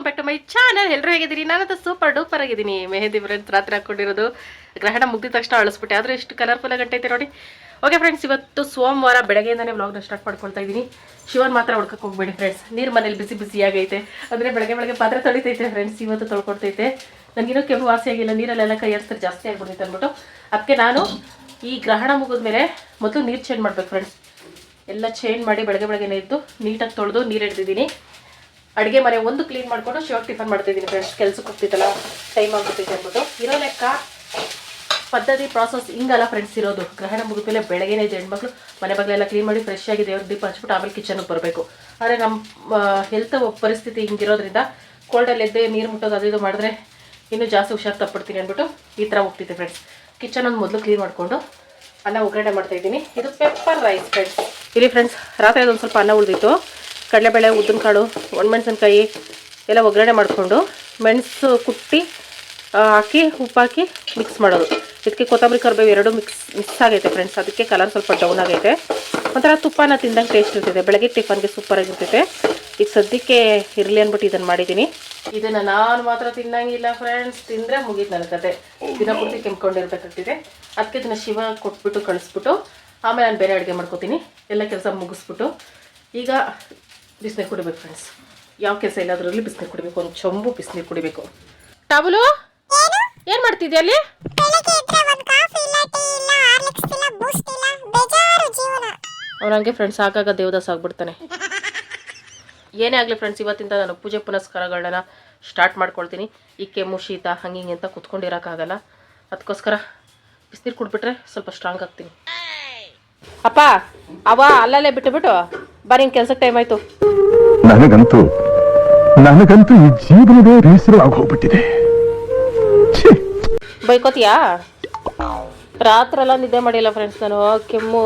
Welcome back to my channel ಎಲ್ಲರೂ ಹೇಗಿದ್ದೀರಿ? ನಾನಂತ super duper ಆಗಿದ್ದೀನಿ. ಮೆಹಂದಿ ಫ್ರೆಂಡ್ಸ್ ರಾತ್ರಿ ಹಾಕೊಂಡಿರೋದು. ಗ್ರಹಣ ಮುಗಿದ ತಕ್ಷಣ ಅಳಿಸ್ಬಿಟ್ಟೆ. ಆದರೆ ಎಷ್ಟು ಕಲರ್ಫುಲ್ ಆಗಿ ಗಂಟೈತೆ ನೋಡಿ. ಓಕೆ ಫ್ರೆಂಡ್ಸ್ ಇವತ್ತು ಸೋಮವಾರ ಬೆಳಗ್ಗೆಯಿಂದನೇ ವ್ಲಾಗ್ನ ಸ್ಟಾರ್ಟ್ ಮಾಡ್ಕೊಳ್ತಾ ಇದ್ದೀನಿ ಶಿವನ್ ಮಾತ್ರ ಹುಡ್ಕಕ್ಕೆ ಹೋಗ್ಬೇಡಿ ಫ್ರೆಂಡ್ಸ್ ನೀರು ಮನೇಲಿ ಬಿಸಿ ಬಿಸಿ ಆಗೈತೆ. ಅಂದರೆ ಬೆಳಗ್ಗೆ ಬೆಳಗ್ಗೆ ಪಾತ್ರೆ ತೊಳಿತೈತೆ ಫ್ರೆಂಡ್ಸ್ ಇವತ್ತು ತೊಳ್ಕೊಡ್ತೈತೆ ನನಗಿನ್ನೂ ಕೆಮ್ಮು ವಾಸಿ ಆಗಿಲ್ಲ. ನೀರಲ್ಲೆಲ್ಲ ಕೈ ಆಡಿಸಿದ್ರೆ ಜಾಸ್ತಿ ಆಗ್ಬಿಡುತ್ತೆ ಅಂದ್ಬಿಟ್ಟು. ಅದಕ್ಕೆ ನಾನು ಈ ಗ್ರಹಣ ಮುಗಿದ್ಮೇಲೆ ಮೊದಲು ನೀರು ಚೇಂಜ್ ಮಾಡಬೇಕು ಫ್ರೆಂಡ್ಸ್ ಎಲ್ಲ ಚೇಂಜ್ ಮಾಡಿ ಬೆಳಗ್ಗೆ ಬೆಳಗ್ಗೆನೇ ಇದ್ದು ನೀಟಾಗಿ ತೊಳೆದು ನೀರು ಹಿಡ್ದಿದ್ದೀನಿ ಅಡುಗೆ ಮನೆ ಒಂದು ಕ್ಲೀನ್ ಮಾಡಿಕೊಂಡು ಶಿವಾಗ ಟಿಫನ್ ಮಾಡ್ತಿದ್ದೀನಿ ಫ್ರೆಶ್ ಕೆಲ್ಸಕ್ಕೆ ಹೋಗ್ತಿತ್ತಲ್ಲ ಟೈಮ್ ಆಗ್ಬಿಟ್ಟಿದೆ ಅಂದ್ಬಿಟ್ಟು. ಇರೋ ಲೆಕ್ಕ, ಪದ್ಧತಿ ಪ್ರಾಸೆಸ್ ಹಿಂಗಲ್ಲ ಫ್ರೆಂಡ್ಸ್ ಇರೋದು. ಗ್ರಹಣ ಮುಗಿದ ಮೇಲೆ ಬೆಳಗ್ಗೆನೇ ಹೆಣ್ಮಕ್ಳು ಮನೆ ಬಾಗಿಲೆಲ್ಲ ಕ್ಲೀನ್ ಮಾಡಿ ಫ್ರೆಶ್ ಆಗಿ ದೇವ್ರ ದೀಪ ಹಚ್ಬಿಟ್ಟು ಆಮೇಲೆ ಕಿಚನ್ಗೆ ಬರಬೇಕು. ಆದರೆ ನಮ್ಮ ಹೆಲ್ತ್ ಪರಿಸ್ಥಿತಿ ಹಿಂಗಿರೋದ್ರಿಂದ ಕೋಲ್ಡಲ್ಲಿ ಎದ್ದೆ ನೀರು ಮುಟ್ಟೋದು ಅದು ಇದು ಮಾಡಿದ್ರೆ ಇನ್ನೂ ಜಾಸ್ತಿ ಹುಷಾರು ತಪ್ಪಿಡ್ತೀನಿ ಅಂದ್ಬಿಟ್ಟು ಈ ಥರ ಹೋಗ್ತಿದ್ದೆ ಫ್ರೆಂಡ್ಸ್ ಕಿಚನ್ ಒಂದು ಮೊದಲು ಕ್ಲೀನ್ ಮಾಡಿಕೊಂಡು ಅನ್ನ ಒಗ್ಗರಣೆ ಮಾಡ್ತಾ ಇದ್ದೀನಿ. ಇದು ಪೆಪ್ಪರ್ ರೈಸ್ ಫ್ರೆಂಡ್ಸ್ ಇಲ್ಲಿ ಫ್ರೆಂಡ್ಸ್ ರಾತ್ರಿ ಅದೊಂದು ಸ್ವಲ್ಪ ಅನ್ನ ಉಳಿದಿತ್ತು. ಕಡಲೆಬೇಳೆ, ಉದ್ದಿನಕಾಳು, ಒಣಮೆಣಸಿನ್ಕಾಯಿ ಎಲ್ಲ ಒಗ್ಗರಣೆ ಮಾಡಿಕೊಂಡು ಮೆಣಸು ಕುಟ್ಟಿ ಹಾಕಿ, ಉಪ್ಪಾಕಿ ಮಿಕ್ಸ್ ಮಾಡೋದು. ಇದಕ್ಕೆ ಕೊತ್ತಂಬರಿ, ಕರಿಬೇವು ಎರಡು ಮಿಕ್ಸ್ ಮಿಕ್ಸ್ ಆಗೈತೆ ಫ್ರೆಂಡ್ಸ್ ಅದಕ್ಕೆ ಕಲರ್ ಸ್ವಲ್ಪ ಡೌನ್ ಆಗೈತೆ. ಒಂಥರ ತುಪ್ಪನ ತಿಂದಂಗೆ ಟೇಸ್ಟ್ ಇರ್ತೈತೆ. ಬೆಳಗ್ಗೆ ಟಿಫನ್ಗೆ ಸೂಪರಾಗಿರ್ತೈತೆ ಈಗ ಸದ್ಯಕ್ಕೆ ಇರಲಿ ಅಂದ್ಬಿಟ್ಟು ಇದನ್ನು ಮಾಡಿದ್ದೀನಿ ಇದನ್ನು ನಾನು ಮಾತ್ರ ತಿನ್ನಂಗಿಲ್ಲ ಫ್ರೆಂಡ್ಸ್ ತಿಂದರೆ ಮುಗೀತು ನನ್ನ ಕತೆ. ದಿನ ಪೂರ್ತಿ ಅದಕ್ಕೆ ಇದನ್ನು ಶಿವ ಕೊಟ್ಬಿಟ್ಟು ಕಳಿಸ್ಬಿಟ್ಟು, ಆಮೇಲೆ ನಾನು ಬೇರೆ ಅಡುಗೆ ಮಾಡ್ಕೋತೀನಿ. ಎಲ್ಲ ಕೆಲಸ ಮುಗಿಸ್ಬಿಟ್ಟು. ಈಗ ಬಿಸಿನೀರು ಕುಡಿಬೇಕು ಫ್ರೆಂಡ್ಸ್ ಯಾವ ಕೆಲಸ ಇಲ್ಲದ್ರಲ್ಲಿ ಬಿಸಿನೀರು ಕುಡಿಬೇಕು ಒಂದು ಚೊಂಬು ಬಿಸಿನೀರು ಕುಡಿಬೇಕು. ಟಾಬುಲು ಏನು? ಮಾಡ್ತಿದ್ಯಾ ಅಲ್ಲಿ? ಬೆಳಗ್ಗೆ ಎದ್ರೆ ಒಂದ್ ಕಾಫಿ ಇಲ್ಲ ಟೀ ಇಲ್ಲ ಹಾರ್ಲಿಕ್ಸ್ ಇಲ್ಲ ಬೂಸ್ಟ್ ಇಲ್ಲ ಬೇಜಾರು ಜೀವನ. ಅವನಂಗೆ ಫ್ರೆಂಡ್ಸ್ ಆಗಾಗ ದೇವದಾಸ ಆಗ್ಬಿಡ್ತಾನೆ. ಏನೇ ಆಗಲಿ ಫ್ರೆಂಡ್ಸ್ ಇವತ್ತಿಂದ ನಾನು ಪೂಜೆ ಪುನಸ್ಕಾರಗಳನ್ನ ಸ್ಟಾರ್ಟ್ ಮಾಡ್ಕೊಳ್ತೀನಿ. ಈ ಕೆಮ್ಮು ಶೀತ ಹಂಗೆ ಹಿಂಗೆ ಅಂತ ಕುತ್ಕೊಂಡಿರೋಕ್ಕಾಗಲ್ಲ ಅದಕ್ಕೋಸ್ಕರ ಬಿಸಿನೀರು ಕುಡ್ಬಿಟ್ರೆ ಸ್ವಲ್ಪ ಸ್ಟ್ರಾಂಗ್ ಆಗ್ತೀನಿ. ಅಪ್ಪ ಅವ ಅಲ್ಲಲ್ಲೇ ಬಿಟ್ಟುಬಿಟ್ಟು ಬಿಟ್ಟು ಬರೀ ಕೆಲ್ಸಕ್ಕೆ ಟೈಮ್ ಆಯ್ತು. ನನಗಂತೂ ನನಗಂತೂ ಈ ಜೀವನವೇ ಬೇಸರವಾಗಿ ಹೋಗ್ಬಿಟ್ಟಿದೆ. ಛೀ. ಬೈಕೋತೀಯಾ? ರಾತ್ರೆಲ್ಲ ನಿದ್ದೆ ಮಾಡಿಲ್ಲ ಫ್ರೆಂಡ್ಸ್ ನಾನು. ಕೆಮ್ಮು.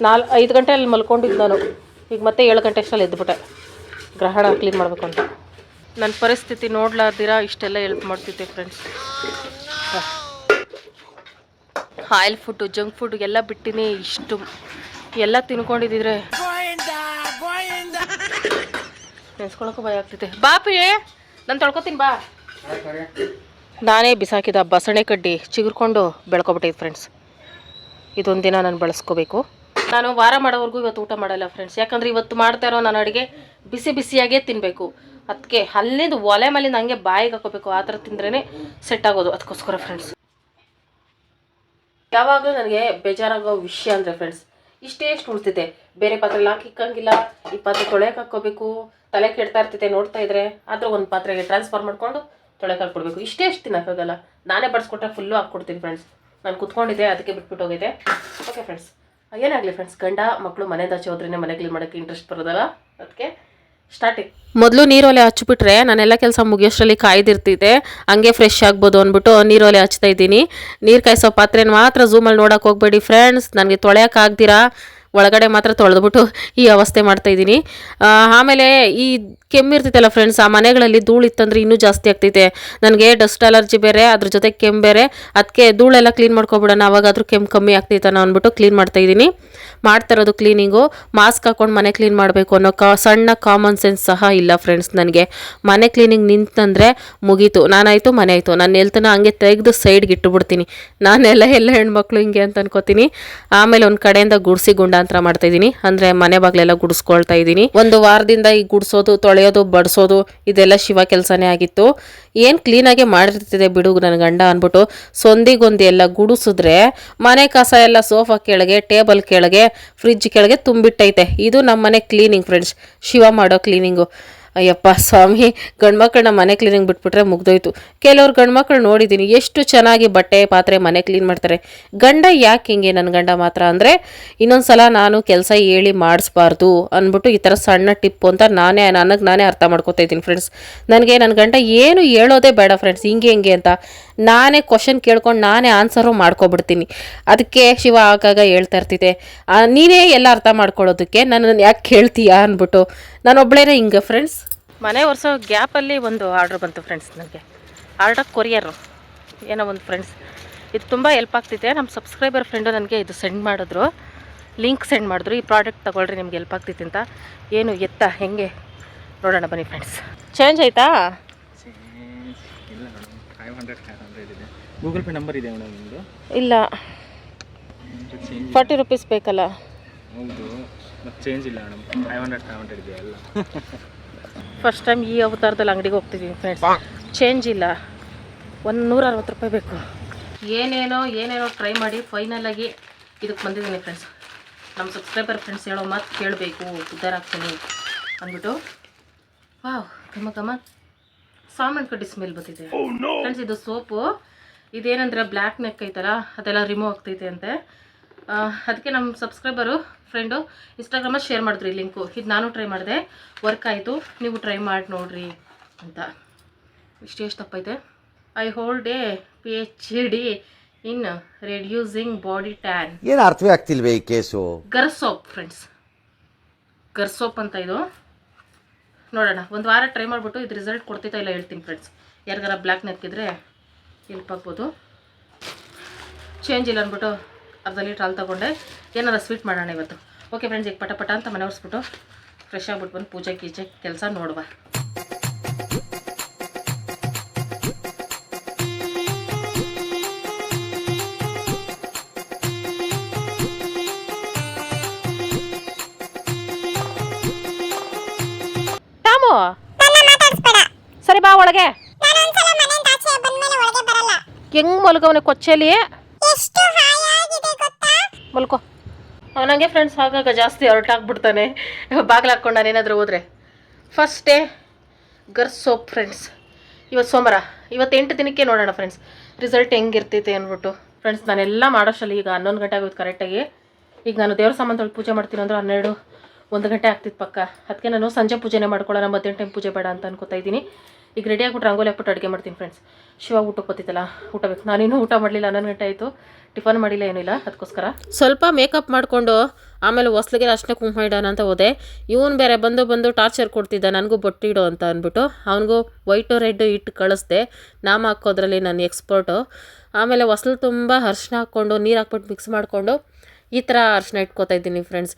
ನಾಲ್ ಐದು ಗಂಟೆಯಲ್ಲಿ ಮಲ್ಕೊಂಡಿದ್ದು ನಾನು. ಈಗ ಮತ್ತೆ ಏಳು ಗಂಟೆ ಅಷ್ಟರಲ್ಲಿ ಎದ್ದುಬಿಟ್ಟೆ ಗ್ರಹಣ ಕ್ಲೀನ್ ಮಾಡಬೇಕು ಅಂತ. ನನ್ನ ಪರಿಸ್ಥಿತಿ ನೋಡ್ಲಾರ್ದಿರ? ಇಷ್ಟೆಲ್ಲ ಹೆಲ್ಪ್ ಮಾಡ್ತಿದ್ದೆ friends oil food junk food ಎಲ್ಲ ಬಿಟ್ಟಿನಿ. ಇಷ್ಟು. ಎಲ್ಲ ತಿನ್ಕೊಂಡಿದ್ದಿದ್ರೆ ನೆನ್ಸ್ಕೊಳಕ್ಕೂ ಭಯ ಆಗ್ತೈತೆ. ಬಾಪಿ ನಾನು ತೊಳ್ಕೊತೀನಿ, ಬಾ. ನಾನೇ ಬಿಸಾಕಿದ ಬಸಣೆ ಕಡ್ಡಿ ಚಿಗುರ್ಕೊಂಡು ಬೆಳ್ಕೊಬಿಟ್ಟಿದ್ದೆ ಫ್ರೆಂಡ್ಸ್ ಇದೊಂದಿನ ನಾನು ಬಳಸ್ಕೋಬೇಕು. ನಾನು ವಾರ ಮಾಡೋವರೆಗೂ ಇವತ್ತು ಊಟ ಮಾಡಲ್ಲ ಫ್ರೆಂಡ್ಸ್ ಯಾಕಂದ್ರೆ ಇವತ್ತು ಮಾಡ್ತಾ ಇರೋ ನಾನು ಅಡುಗೆ ಬಿಸಿ ಬಿಸಿಯಾಗೇ ತಿನ್ನಬೇಕು ಅದಕ್ಕೆ ಅಲ್ಲಿಂದ ಒಲೆ ಮೇಲೆ ಹಂಗೆ ಬಾಯಿಗೆ ಹಾಕೋಬೇಕು ಆ ಥರ ತಿಂದ್ರೇ ಸೆಟ್ ಆಗೋದು. ಅದಕ್ಕೋಸ್ಕರ ಫ್ರೆಂಡ್ಸ್ ಯಾವಾಗಲೂ ನನಗೆ ಬೇಜಾರಾಗೋ ವಿಷಯ ಅಂದರೆ ಫ್ರೆಂಡ್ಸ್ ಇಷ್ಟೇ ಎಷ್ಟು ಉಳ್ತಿದೆ. ಬೇರೆ ಪಾತ್ರೆಲಿ ಹಾಕಿ ಇಕ್ಕಂಗಿಲ್ಲ. ಈ ಪಾತ್ರೆ ತೊಳೆಯಕ್ಕೆ ಹಾಕ್ಕೋಬೇಕು. ತಲೆ ಕೆಡ್ತಾ ಇರ್ತೈತೆ ನೋಡ್ತಾ ಇದ್ರೆ. ಆದರೂ ಒಂದು ಪಾತ್ರೆಗೆ ಟ್ರಾನ್ಸ್ಫರ್ ಮಾಡಿಕೊಂಡು ತೊಳೆಗೆ ಹಾಕ್ಬಿಡ್ಬೇಕು. ಇಷ್ಟೇ ಎಷ್ಟು ತಿನ್ನೋಕ್ಕಾಗಲ್ಲ. ನಾನೇ ಬಡಿಸ್ಕೊಟ್ರೆ ಫುಲ್ಲು ಹಾಕ್ಕೊಡ್ತೀನಿ ಫ್ರೆಂಡ್ಸ್ ನಾನು ಕುತ್ಕೊಂಡಿದ್ದೆ, ಅದಕ್ಕೆ ಬಿಟ್ಬಿಟ್ಟು ಹೋಗಿದೆ ಓಕೆ ಫ್ರೆಂಡ್ಸ್ ಏನಾಗಲಿ ಫ್ರೆಂಡ್ಸ್ ಗಂಡ ಮಕ್ಕಳು ಮನೆದಾಚೆ ಹೋದ್ರೇ ಮನೆ ಕ್ಲೀನ್ ಮಾಡೋಕ್ಕೆ ಇಂಟ್ರೆಸ್ಟ್ ಬರೋದಲ್ಲ? ಅದಕ್ಕೆ ಸ್ಟಾರ್ಟಿಂಗ್ ಮೊದಲು ನೀರೊಲೆ ಹಚ್ಚಿಬಿಟ್ರೆ ನಾನೆಲ್ಲ ಕೆಲಸ ಮುಗಿಯೋಷ್ಟರಲ್ಲಿ ಕಾಯ್ದಿರ್ತಿದ್ದೆ. ಹಂಗೆ ಫ್ರೆಶ್ ಆಗ್ಬೋದು ಅಂದ್ಬಿಟ್ಟು ನೀರೊಲೆ ಹಚ್ತಾ ಇದ್ದೀನಿ. ನೀರು ಕಾಯಿಸೋ ಪಾತ್ರೆನ ಮಾತ್ರ ಝೂಮಲ್ಲಿ ನೋಡೋಕೆ ಹೋಗಬೇಡಿ ಫ್ರೆಂಡ್ಸ್ ನನಗೆ ತೊಳೆಯೋಕೆ ಆಗ್ದಿರಾ? ಒಳಗಡೆ ಮಾತ್ರ ತೊಳೆದ್ಬಿಟ್ಟು ಈ ಅವಸ್ಥೆ ಮಾಡ್ತಾ ಇದ್ದೀನಿ. ಆಮೇಲೆ ಈ ಕೆಮ್ಮಿರ್ತೈತಲ್ಲ ಫ್ರೆಂಡ್ಸ್ ಆ ಮನೆಗಳಲ್ಲಿ ಧೂಳು ಇತ್ತಂದ್ರೆ ಇನ್ನೂ ಜಾಸ್ತಿ ಆಗ್ತೈತೆ. ನನಗೆ ಡಸ್ಟ್ ಅಲರ್ಜಿ ಬೇರೆ, ಅದ್ರ ಜೊತೆ ಕೆಮ್ಮು ಬೇರೆ. ಅದಕ್ಕೆ ಧೂಳೆಲ್ಲ ಕ್ಲೀನ್ ಮಾಡ್ಕೊಬಿಡೋಣ, ಅವಾಗಾದರೂ ಕೆಮ್ಮು ಕಮ್ಮಿ ಆಗ್ತೈತನ ಅಂದ್ಬಿಟ್ಟು ಕ್ಲೀನ್ ಮಾಡ್ತಾ ಇದ್ದೀನಿ. ಮಾಡ್ತಾ ಇರೋದು ಕ್ಲೀನಿಂಗು ಮಾಸ್ಕ್ ಹಾಕೊಂಡು ಮನೆ ಕ್ಲೀನ್ ಮಾಡಬೇಕು ಅನ್ನೋ ಕ, ಸಣ್ಣ ಕಾಮನ್ ಸೆನ್ಸ್ ಸಹ ಇಲ್ಲ ಫ್ರೆಂಡ್ಸ್ ನನಗೆ. ಮನೆ ಕ್ಲೀನಿಂಗ್ ನಿಂತಂದರೆ ಮುಗೀತು. ನಾನಾಯಿತು ಮನೆ ಆಯಿತು ನಾನು ಎಲ್ತನ ಹಂಗೆ ತೆಗೆದು ಸೈಡ್ಗೆ ಇಟ್ಟುಬಿಡ್ತೀನಿ. ನಾನೆಲ್ಲ ಎಲ್ಲ ಹೆಣ್ಮಕ್ಳು ಹಿಂಗೆ ಅಂತ ಅನ್ಕೋತೀನಿ. ಆಮೇಲೆ ಒಂದು ಕಡೆಯಿಂದ ಗುಡಿಸಿ ಗುಂಡಾಂತರ ಮಾಡ್ತಾ ಇದ್ದೀನಿ. ಅಂದ್ರೆ ಮನೆ ಬಾಗ್ಲೆಲ್ಲ ಗುಡಿಸ್ಕೊಳ್ತಾ ಇದ್ದೀನಿ. ಒಂದು ವಾರದಿಂದ ಈ ಗುಡಿಸೋದು, ತೊಳೆಯೋದು, ಬಡಿಸೋದು, ಇದೆಲ್ಲ ಶಿವ ಕೆಲಸನೇ ಆಗಿತ್ತು. ಏನು ಕ್ಲೀನಾಗೆ ಮಾಡಿರ್ತಿದೆ ಬಿಡು ನನ್ನ ಗಂಡ ಅಂದ್ಬಿಟ್ಟು. ಸೊಂದಿಗೊಂದು ಎಲ್ಲ ಗುಡಿಸಿದ್ರೆ ಮನೆ ಕಸ ಎಲ್ಲ ಸೋಫಾ ಕೆಳಗೆ ಟೇಬಲ್ ಕೆಳಗೆ ಫ್ರಿಜ್ ಕೆಳಗೆ ತುಂಬಿಟ್ಟೈತೆ. ಇದು ನಮ್ಮ ಮನೆ ಕ್ಲೀನಿಂಗ್ ಫ್ರೆಂಡ್ಸ್ ಶಿವ ಮಾಡೋ ಕ್ಲೀನಿಂಗು ಅಯ್ಯಪ್ಪ, ಸ್ವಾಮಿ, ಗಂಡ್ಮಕ್ಳನ್ನ ಮನೆ ಕ್ಲೀನಿಂಗ್ ಬಿಟ್ಬಿಟ್ರೆ ಮುಗ್ದೋಯ್ತು. ಕೆಲವ್ರು ಗಂಡ್ಮಕ್ಳು ನೋಡಿದ್ದೀನಿ ಎಷ್ಟು ಚೆನ್ನಾಗಿ ಬಟ್ಟೆ, ಪಾತ್ರೆ, ಮನೆ ಕ್ಲೀನ್ ಮಾಡ್ತಾರೆ. ಗಂಡ ಯಾಕೆ ಹಿಂಗೆ ನನ್ನ ಗಂಡ ಮಾತ್ರ ಅಂದರೆ, ಇನ್ನೊಂದ್ಸಲ ನಾನು ಕೆಲಸ ಹೇಳಿ ಮಾಡಿಸ್ಬಾರ್ದು ಅಂದ್ಬಿಟ್ಟು ಈ ಥರ ಸಣ್ಣ ಟಿಪ್ಪು ಅಂತ ನಾನೇ, ನನಗೆ ನಾನೇ ಅರ್ಥ ಮಾಡ್ಕೋತಾ ಇದ್ದೀನಿ ಫ್ರೆಂಡ್ಸ್ ನನಗೆ ನನ್ನ ಗಂಡ ಏನು ಹೇಳೋದೇ ಬೇಡ ಫ್ರೆಂಡ್ಸ್ ಹಿಂಗೆ ಹಿಂಗೆ ಅಂತ. ನಾನೇ ಕ್ವಶನ್ ಕೇಳ್ಕೊಂಡು ನಾನೇ ಆನ್ಸರು ಮಾಡ್ಕೊಬಿಡ್ತೀನಿ. ಅದಕ್ಕೆ ಶಿವ ಆಗಾಗ ಹೇಳ್ತಾ ಇರ್ತಿದ್ದೆ ನೀನೇ ಎಲ್ಲ ಅರ್ಥ ಮಾಡ್ಕೊಳ್ಳೋದಕ್ಕೆ ನನ್ನನ್ನು ಯಾಕೆ ಕೇಳ್ತೀಯಾ ಅಂದ್ಬಿಟ್ಟು. ನಾನೊಬ್ಳೇನೆ ಹಿಂಗೆ ಫ್ರೆಂಡ್ಸ್ ಮನೆ ವರ್ಷ ಗ್ಯಾಪಲ್ಲಿ ಒಂದು ಆರ್ಡ್ರ್ ಬಂತು ಫ್ರೆಂಡ್ಸ್ ನನಗೆ ಆರ್ಡರ್ ಕೊರಿಯರು ಏನೋ ಒಂದು ಫ್ರೆಂಡ್ಸ್ ಇದು ತುಂಬ ಹೆಲ್ಪ್ ಆಗ್ತಿದೆ. ನಮ್ಮ ಸಬ್ಸ್ಕ್ರೈಬರ್ ಫ್ರೆಂಡು ನನಗೆ ಇದು ಸೆಂಡ್ ಮಾಡಿದ್ರು. ಲಿಂಕ್ ಸೆಂಡ್ ಮಾಡಿದ್ರು. ಈ ಪ್ರಾಡಕ್ಟ್ ತೊಗೊಳ್ರಿ, ನಿಮ್ಗೆ ಹೆಲ್ಪ್ ಆಗ್ತಿತ್ತು ಅಂತ. ಏನು ಎತ್ತ, ಹೆಂಗೆ? ನೋಡೋಣ ಬನ್ನಿ ಫ್ರೆಂಡ್ಸ್ ಚೇಂಜ್ ಆಯ್ತಾ? ಫೈವ್ ಹಂಡ್ರೆಡ್ ಫೈವ್ ಹಂಡ್ರೆಡ್ ಇದೆ. ಗೂಗಲ್ ಪೇ ನಂಬರ್ ಇದೆ ಮೇಡಮ್ ನಿಮ್ಮದು ಇಲ್ಲ. ಫಾರ್ಟಿ ರುಪೀಸ್ ಬೇಕಲ್ಲ. ಹೌದು. ಮತ್ತು ಚೇಂಜ್ ಇಲ್ಲ madam five hundred five hundred ಇದೆ ಎಲ್ಲ? ಫಸ್ಟ್ ಟೈಮ್ ಈ ಅವತಾರದಲ್ಲಿ ಅಂಗಡಿಗೆ ಹೋಗ್ತಿದ್ದೀವಿ ಫ್ರೆಂಡ್ಸ್ ಚೇಂಜ್ ಇಲ್ಲ. ಒಂದು ನೂರ ಅರವತ್ತು ರೂಪಾಯಿ ಬೇಕು. ಏನೇನೋ ಏನೇನೋ ಟ್ರೈ ಮಾಡಿ ಫೈನಲಾಗಿ ಇದಕ್ಕೆ ಬಂದಿದ್ದೀನಿ ಫ್ರೆಂಡ್ಸ್ ನಮ್ಮ ಸಬ್ಸ್ಕ್ರೈಬರ್ ಫ್ರೆಂಡ್ಸ್ ಹೇಳೋ ಮಾತು ಕೇಳಬೇಕು. ಉದ್ದಾರ ಆಗ್ತೀನಿ. ಅಂದ್ಬಿಟ್ಟು ವಾವ್ ಘಮ ಘಮ. ಸಾಮಾನು ಕಡ್ಡಿ ಸ್ಮೆಲ್ ಬರ್ತಿದೆ ಫ್ರೆಂಡ್ಸ್ ಇದು ಸೋಪು. ಇದೇನಂದ್ರೆ ಬ್ಲ್ಯಾಕ್ ನೆಕ್ ಐತಲ್ಲ ಅದೆಲ್ಲ ರಿಮೂವ್ ಆಗ್ತೈತೆ ಅಂತೆ. ಅದಕ್ಕೆ ನಮ್ಮ ಸಬ್ಸ್ಕ್ರೈಬರು ಫ್ರೆಂಡು ಇನ್ಸ್ಟಾಗ್ರಾಮಲ್ಲಿ ಶೇರ್ ಮಾಡಿದ್ರಿ ಲಿಂಕು ಇದು ನಾನು ಟ್ರೈ ಮಾಡಿದೆ. ವರ್ಕ್ ಆಯಿತು. ನೀವು ಟ್ರೈ ಮಾಡಿ ನೋಡ್ರಿ ಅಂತ. ಇಷ್ಟು ಎಷ್ಟು ತಪ್ಪೈತೆ. I hold a P H D in reducing body tan ಏನು ಅರ್ಥವೇ ಆಗ್ತಿಲ್ವೇ ಈ ಕೇಸು ಗರ್ ಸೋಪ್ ಫ್ರೆಂಡ್ಸ್ ಗರ್ ಸೋಪ್ ಅಂತ ಇದು. ನೋಡೋಣ, ಒಂದು ವಾರ ಟ್ರೈ ಮಾಡಿಬಿಟ್ಟು ಇದು ರಿಸಲ್ಟ್ ಕೊಡ್ತೈತಾ ಇಲ್ಲ ಹೇಳ್ತೀನಿ ಫ್ರೆಂಡ್ಸ್ ಯಾರಿಗಾರ ಬ್ಲ್ಯಾಕ್ ನೆಕ್ಕಿದ್ರೆ ಹೆಲ್ಪ್ ಆಗ್ಬೋದು. ಚೇಂಜ್ ಇಲ್ಲ ಅಂದ್ಬಿಟ್ಟು ಅರ್ಧ ಲೀಟ್ರ್ ಹಾಲು ತೊಗೊಂಡೆ. ಏನಾರ ಸ್ವೀಟ್ ಮಾಡೋಣ ಇವತ್ತು. ಓಕೆ ಫ್ರೆಂಡ್ಸ್ ಈಗ ಪಟ ಪಟ ಅಂತ ಮನೆ ಒರೆಸ್ಬಿಟ್ಟು ಫ್ರೆಶ್ ಆಗ್ಬಿಟ್ಟು ಬಂದು ಪೂಜೆ ಗೀಜೆ ಕೆಲಸ ನೋಡುವ. ಹೆಂಗ್ ಮಲ್ಗವನೆ ಕೊಚ್ಚೆಲಿ ಮಲ್ಕೋ. ನನಗೆ ಫ್ರೆಂಡ್ಸ್ ಆಗಾಗ ಜಾಸ್ತಿ ಹೊರಟಾಗ್ಬಿಡ್ತಾನೆ ಬಾಗಿಲು ಹಾಕ್ಕೊಂಡು ನಾನು ಏನಾದರೂ ಹೋದ್ರೆ. ಫಸ್ಟ್ ಡೇ ಗರ್ ಸೋಪ್ ಫ್ರೆಂಡ್ಸ್ ಇವತ್ತು ಸೋಮವಾರ. ಇವತ್ತು ಎಂಟು ದಿನಕ್ಕೆ ನೋಡೋಣ ಫ್ರೆಂಡ್ಸ್ ರಿಸಲ್ಟ್ ಹೆಂಗಿರ್ತೈತೆ ಅಂದ್ಬಿಟ್ಟು. ಫ್ರೆಂಡ್ಸ್ ನಾನೆಲ್ಲ ಮಾಡೋಷ್ಟಲ್ಲಿ ಈಗ ಹನ್ನೊಂದು ಗಂಟೆ ಆಗೋದು ಕರೆಕ್ಟಾಗಿ ಈಗ ನಾನು ದೇವ್ರ ಸಾಮಾನು ತೊಳೆದು ಪೂಜೆ ಮಾಡ್ತೀನಿ ಅಂದ್ರೆ ಹನ್ನೆರಡು ಒಂದು ಗಂಟೆ ಆಗ್ತಿತ್ತು ಪಕ್ಕ. ಅದಕ್ಕೆ ನಾನು ಸಂಜೆ ಪೂಜೆನೇ ಮಾಡ್ಕೊಳ್ಳೋಣ ಮಧ್ಯಾಹ್ನ ಟೈಮ್ ಪೂಜೆ ಬೇಡ ಅಂತ ಅನ್ಕೋತಾ ಇದ್ದೀನಿ. ಈಗ ರೆಡಿ ಆಗ್ಬಿಟ್ಟು ರಂಗೋಲಿ ಹಾಕ್ಬಿಟ್ಟು ಅಡುಗೆ ಮಾಡ್ತೀನಿ ಫ್ರೆಂಡ್ಸ್ ಶಿವ ಊಟಕ್ಕೆ ಊಟ ಬೇಕು. ನಾನಿನ್ನೂ ಊಟ ಮಾಡಲಿಲ್ಲ, ಹನ್ನೊಂದು ಗಂಟೆ ಆಯಿತು. ಟಿಫನ್ ಮಾಡಿಲ್ಲ ಏನಿಲ್ಲ ಅದಕ್ಕೋಸ್ಕರ. ಸ್ವಲ್ಪ ಮೇಕಪ್ ಮಾಡಿಕೊಂಡು ಆಮೇಲೆ ಹೊಸ್ಲಿಗೆ ಅಷ್ಟೇ ಕುಂಕುಮ ಇಡೋಣ ಅಂತ ಹೋದೆ. ಇವನು ಬೇರೆ ಬಂದು ಬಂದು ಟಾರ್ಚರ್ ಕೊಡ್ತಿದ್ದ, ನನಗೂ ಬೊಟ್ಟು ಇಡು ಅಂತ ಅಂದ್ಬಿಟ್ಟು. ಅವನಿಗೂ ವೈಟು ರೆಡ್ ಇಟ್ಟು ಕಳಿಸ್ದೆ. ನಾಮ ಹಾಕೋದ್ರಲ್ಲಿ ನಾನು ಎಕ್ಸ್ಪರ್ಟು ಆಮೇಲೆ ಹೊಸ್ಲು ತುಂಬ ಅರ್ಶಿನ ಹಾಕ್ಕೊಂಡು, ನೀರು ಹಾಕ್ಬಿಟ್ಟು ಮಿಕ್ಸ್ ಮಾಡಿಕೊಂಡು ಈ ಥರ ಅರ್ಶಿನ ಇಟ್ಕೋತಾ ಇದ್ದೀನಿ ಫ್ರೆಂಡ್ಸ್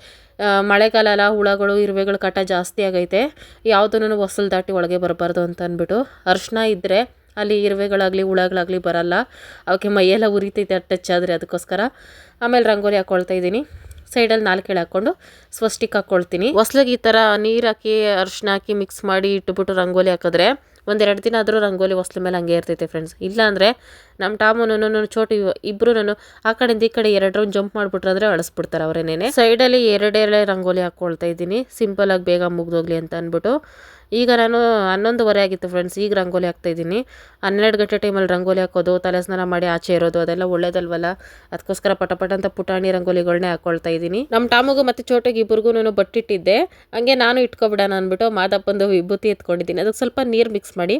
ಮಳೆಗಾಲ ಅಲ್ಲ, ಹುಳಗಳು, ಇರುವೆಗಳು ಕಾಟ ಜಾಸ್ತಿ ಆಗೈತೆ. ಯಾವುದೂ ಹೊಸಲು ದಾಟಿ ಒಳಗೆ ಬರಬಾರ್ದು ಅಂತ ಅಂದ್ಬಿಟ್ಟು ಅರ್ಶಿನ ಇದ್ದರೆ ಅಲ್ಲಿ ಇರುವೆಗಳಾಗಲಿ, ಹುಳಗಳಾಗಲಿ ಬರಲ್ಲ. ಅವಕ್ಕೆ ಮೈಯೆಲ್ಲ ಉರಿತೈತೆ ಟಚ್ ಆದರೆ ಅದಕ್ಕೋಸ್ಕರ. ಆಮೇಲೆ ರಂಗೋಲಿ ಹಾಕ್ಕೊಳ್ತಾ ಇದ್ದೀನಿ. ಸೈಡಲ್ಲಿ ನಾಲ್ಕೇಳು ಹಾಕ್ಕೊಂಡು ಸ್ವಸ್ಟಿಕ್ ಹಾಕ್ಕೊಳ್ತೀನಿ ಹೊಸ್ಲಿಗೆ ಈ ಥರ ನೀರು ಹಾಕಿ ಅರ್ಶಿನ ಹಾಕಿ ಮಿಕ್ಸ್ ಮಾಡಿ ಇಟ್ಬಿಟ್ಟು ರಂಗೋಲಿ ಹಾಕಿದ್ರೆ ಒಂದೆರಡು ದಿನ ಆದರೂ ರಂಗೋಲಿ ವಸ್ತು ಮೇಲೆ ಹಂಗೆ ಇರ್ತೈತೆ ಫ್ರೆಂಡ್ಸ್ ಇಲ್ಲಾಂದರೆ ನಮ್ಮ ಟಾಮುನು ಚೋಟಿ ಇಬ್ಬರು ಆ ಕಡೆಯಿಂದ ಈ ಕಡೆ ಎರಡು ರೌಂಡ್ ಜಂಪ್ ಮಾಡಿಬಿಟ್ರೆ ಅಂದರೆ ಅಳಿಸ್ಬಿಡ್ತಾರೆ ಅವರೇನೇನೆ. ಸೈಡಲ್ಲಿ ಎರಡೆರಡೇ ರಂಗೋಲಿ ಹಾಕ್ಕೊಳ್ತಾ ಇದ್ದೀನಿ. ಸಿಂಪಲಾಗಿ ಬೇಗ ಮುಗ್ದೋಗ್ಲಿ ಅಂತ ಅಂದ್ಬಿಟ್ಟು. ಈಗ ನಾನು ಹನ್ನೊಂದುವರೆ ಆಗಿತ್ತು ಫ್ರೆಂಡ್ಸ್ ಈಗ ರಂಗೋಲಿ ಹಾಕ್ತಾ ಇದ್ದೀನಿ ಹನ್ನೆರಡು ಗಂಟೆ ಟೈಮಲ್ಲಿ ರಂಗೋಲಿ ಹಾಕೋದು, ತಲೆ ಸ್ನಾನ ಮಾಡಿ ಆಚೆ ಇರೋದು, ಅದೆಲ್ಲ ಒಳ್ಳೇದಲ್ವಲ್ಲ? ಅದಕ್ಕೋಸ್ಕರ ಪಟ ಅಂತ ಪುಟಾಣಿ ರಂಗೋಲಿಗಳನ್ನೇ ಹಾಕೊಳ್ತಾ ಇದ್ದೀನಿ ನಮ್ಮ ಟಾಮಗೂ ಮತ್ತು ಚೋಟೆಗೆ ಇಬ್ಬರಿಗೂ ನಾನು ಬಟ್ಟಿಟ್ಟಿದ್ದೆ. ಹಂಗೆ ನಾನು ಇಟ್ಕೊಬಿಡೋಣ ಅಂದ್ಬಿಟ್ಟು ಮಾದಪ್ಪಂದು ವಿಭೂತಿ ಎತ್ಕೊಂಡಿದ್ದೀನಿ. ಅದಕ್ಕೆ ಸ್ವಲ್ಪ ನೀರು ಮಿಕ್ಸ್ ಮಾಡಿ.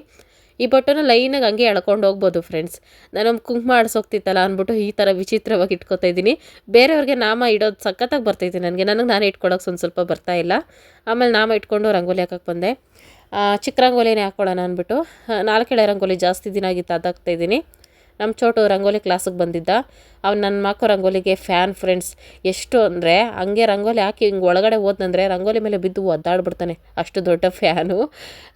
ಈ ಬಟ್ಟನ್ನು ಲೈನಾಗಿ ಹಂಗೆ ಎಳ್ಕೊಂಡು ಹೋಗ್ಬೋದು ಫ್ರೆಂಡ್ಸ್ ನಾನು ಕುಂಕುಮ ಆಡ್ಸೋಗ್ತಿತ್ತಲ್ಲ ಅಂದ್ಬಿಟ್ಟು ಈ ಥರ ವಿಚಿತ್ರವಾಗಿ ಇಟ್ಕೊತಾ ಇದ್ದೀನಿ. ಬೇರೆಯವ್ರಿಗೆ ನಾಮ ಇಡೋದು ಸಖತ್ತಾಗಿ ಬರ್ತೈತಿ ನನಗೆ. ನನಗೆ ನಾನು ಇಟ್ಕೊಳಕ್ಕೆ ಒಂದು ಸ್ವಲ್ಪ ಬರ್ತಾ ಇಲ್ಲ. ಆಮೇಲೆ ನಾಮ ಇಟ್ಕೊಂಡು ರಂಗೋಲಿ ಹಾಕಕ್ಕೆ ಬಂದೆ. ಚಿಕ್ಕ ರಂಗೋಲಿನೇ ಹಾಕ್ಕೊಳ್ಳೋಣ ಅಂದ್ಬಿಟ್ಟು ನಾಲ್ಕೆಳೆ ರಂಗೋಲಿ ಜಾಸ್ತಿ ದಿನ ಆಗಿತ್ತು ಅದಾಗ್ತಾ ಇದ್ದೀನಿ. ನಮ್ಮ ಚೋಟು ರಂಗೋಲಿ ಕ್ಲಾಸಿಗೆ ಬಂದಿದ್ದ. ಅವ್ನು ನನ್ನ ಮಕ್ಕಳು ರಂಗೋಲಿಗೆ ಫ್ಯಾನ್ ಫ್ರೆಂಡ್ಸ್ ಎಷ್ಟು ಅಂದರೆ ಹಂಗೆ ರಂಗೋಲಿ ಹಾಕಿ ಹಿಂಗೆ ಒಳಗಡೆ ಹೋದ್ನಂದ್ರೆ ರಂಗೋಲಿ ಮೇಲೆ ಬಿದ್ದು ಒದ್ದಾಡ್ಬಿಡ್ತಾನೆ. ಅಷ್ಟು ದೊಡ್ಡ ಫ್ಯಾನು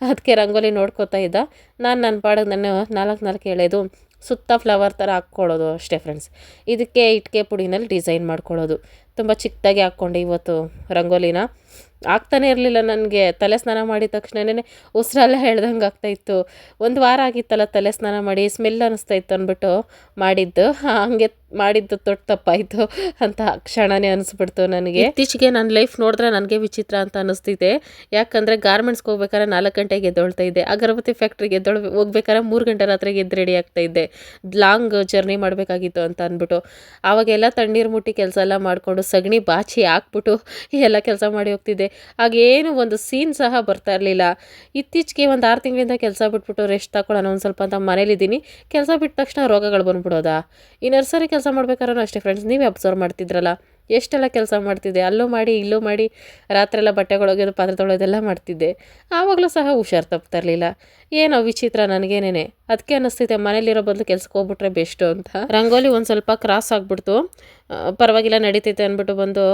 ಅದಕ್ಕೆ ರಂಗೋಲಿ ನೋಡ್ಕೋತಾ ಇದ್ದ. ನಾನು ನನ್ನ ಪಾಡಿಗೆ ನಾನು ನಾಲ್ಕು ನಾಲ್ಕು ಎಳೆದು ಸುತ್ತ ಫ್ಲವರ್ ಥರ ಹಾಕ್ಕೊಳ್ಳೋದು ಅಷ್ಟೇ ಫ್ರೆಂಡ್ಸ್ ಇದಕ್ಕೆ, ಇಟ್ಕೆ ಪುಡಿನಲ್ಲಿ ಡಿಸೈನ್ ಮಾಡ್ಕೊಳ್ಳೋದು. ತುಂಬ ಚಿಕ್ಕದಾಗಿ ಹಾಕ್ಕೊಂಡು ಇವತ್ತು ರಂಗೋಲಿನ. ಆಗ್ತಾನೆ ಇರಲಿಲ್ಲ ನನಗೆ. ತಲೆ ಸ್ನಾನ ಮಾಡಿದ ತಕ್ಷಣನೇ ಉಸಿರಲ್ಲ ಹೇಳ್ದಂಗೆ ಆಗ್ತಾಯಿತ್ತು ಒಂದು ವಾರ ಆಗಿತ್ತಲ್ಲ ತಲೆ ಸ್ನಾನ ಮಾಡಿ ಸ್ಮೆಲ್ ಅನ್ನಿಸ್ತಾ ಇತ್ತು ಅಂದ್ಬಿಟ್ಟು ಮಾಡಿದ್ದು. ಹಾಗೆ ಮಾಡಿದ್ದು ತೊಟ್ಟು ತಪ್ಪಾಯಿತು ಅಂತ ಕ್ಷಣನೇ ಅನಿಸ್ಬಿಡ್ತು ನನಗೆ. ಇತ್ತೀಚೆಗೆ ನನ್ನ ಲೈಫ್ ನೋಡಿದ್ರೆ ನನಗೆ ವಿಚಿತ್ರ ಅಂತ ಅನಿಸ್ತಿದೆ. ಯಾಕಂದರೆ ಗಾರ್ಮೆಂಟ್ಸ್ಗೆ ಹೋಗ್ಬೇಕಾದ್ರೆ ನಾಲ್ಕು ಗಂಟೆಗೆ ಎದ್ದೊಳ್ತಾ ಇದ್ದೆ. ಅಗರಬತ್ತಿ ಫ್ಯಾಕ್ಟ್ರಿಗೆ ಎದ್ದೊಳ್, ಹೋಗ್ಬೇಕಾದ್ರೆ ಮೂರು ಗಂಟೆ ರಾತ್ರಿಗೆ ಎದ್ದು ರೆಡಿ ಆಗ್ತಾ ಇದ್ದೆ. ಲಾಂಗ್ ಜರ್ನಿ ಮಾಡಬೇಕಾಗಿತ್ತು ಅಂತ ಅಂದ್ಬಿಟ್ಟು ಆವಾಗೆಲ್ಲ ತಣ್ಣೀರು ಮುಟ್ಟಿ ಕೆಲಸ ಎಲ್ಲ ಮಾಡಿಕೊಂಡು ಸಗಣಿ ಬಾಚಿ ಹಾಕ್ಬಿಟ್ಟು ಎಲ್ಲ ಕೆಲಸ ಮಾಡಿ ಹೋಗ್ತಿದ್ದೆ ಆಗೇನು ಒಂದು ಸೀನ್ ಸಹ ಬರ್ತಾ ಇರಲಿಲ್ಲ. ಇತ್ತೀಚೆಗೆ ಒಂದು ಆರು ತಿಂಗಳಿಂದ ಕೆಲಸ ಬಿಟ್ಬಿಟ್ಟು ರೆಸ್ಟ್ ತಗೊಳ್ಳೋಣ ಒಂದು ಸ್ವಲ್ಪ ಅಂತ ಮನೇಲಿದ್ದೀನಿ. ಕೆಲಸ ಬಿಟ್ಟ ತಕ್ಷಣ ರೋಗಗಳು ಬಂದ್ಬಿಡೋದಾ? ಈ ನರ್ಸರಿ ಕೆಲಸ ಮಾಡ್ಬೇಕಾದ್ರೂ ಅಷ್ಟೇ ಫ್ರೆಂಡ್ಸ್ ನೀವೇ ಅಬ್ಸರ್ವ್ ಮಾಡ್ತಿದ್ರಲ್ಲ? ಎಷ್ಟೆಲ್ಲ ಕೆಲಸ ಮಾಡ್ತಿದ್ದೆ? ಅಲ್ಲೂ ಮಾಡಿ, ಇಲ್ಲೂ ಮಾಡಿ ರಾತ್ರೆಲ್ಲ ಬಟ್ಟೆಗಳೊಗೆದು ಪಾತ್ರೆ ತೊಳೆಯೋದೆಲ್ಲ ಮಾಡ್ತಿದ್ದೆ. ಆವಾಗಲೂ ಸಹ ಹುಷಾರು ತಪ್ತಾ ಇರಲಿಲ್ಲ. ಏನೋ ವಿಚಿತ್ರ ನನಗೇನೇನೆ. ಅದಕ್ಕೆ ಅನ್ನಿಸ್ತೈತೆ ಮನೇಲಿರೋ ಬದಲು ಕೆಲ್ಸಕ್ಕೆ ಹೋಗ್ಬಿಟ್ರೆ ಬೆಸ್ಟು ಅಂತ. ರಂಗೋಲಿ ಒಂದು ಸ್ವಲ್ಪ ಕ್ರಾಸ್ ಆಗಿಬಿಡ್ತು. ಪರವಾಗಿಲ್ಲ ನಡೀತೈತೆ ಅಂದ್ಬಿಟ್ಟು ಬಂದು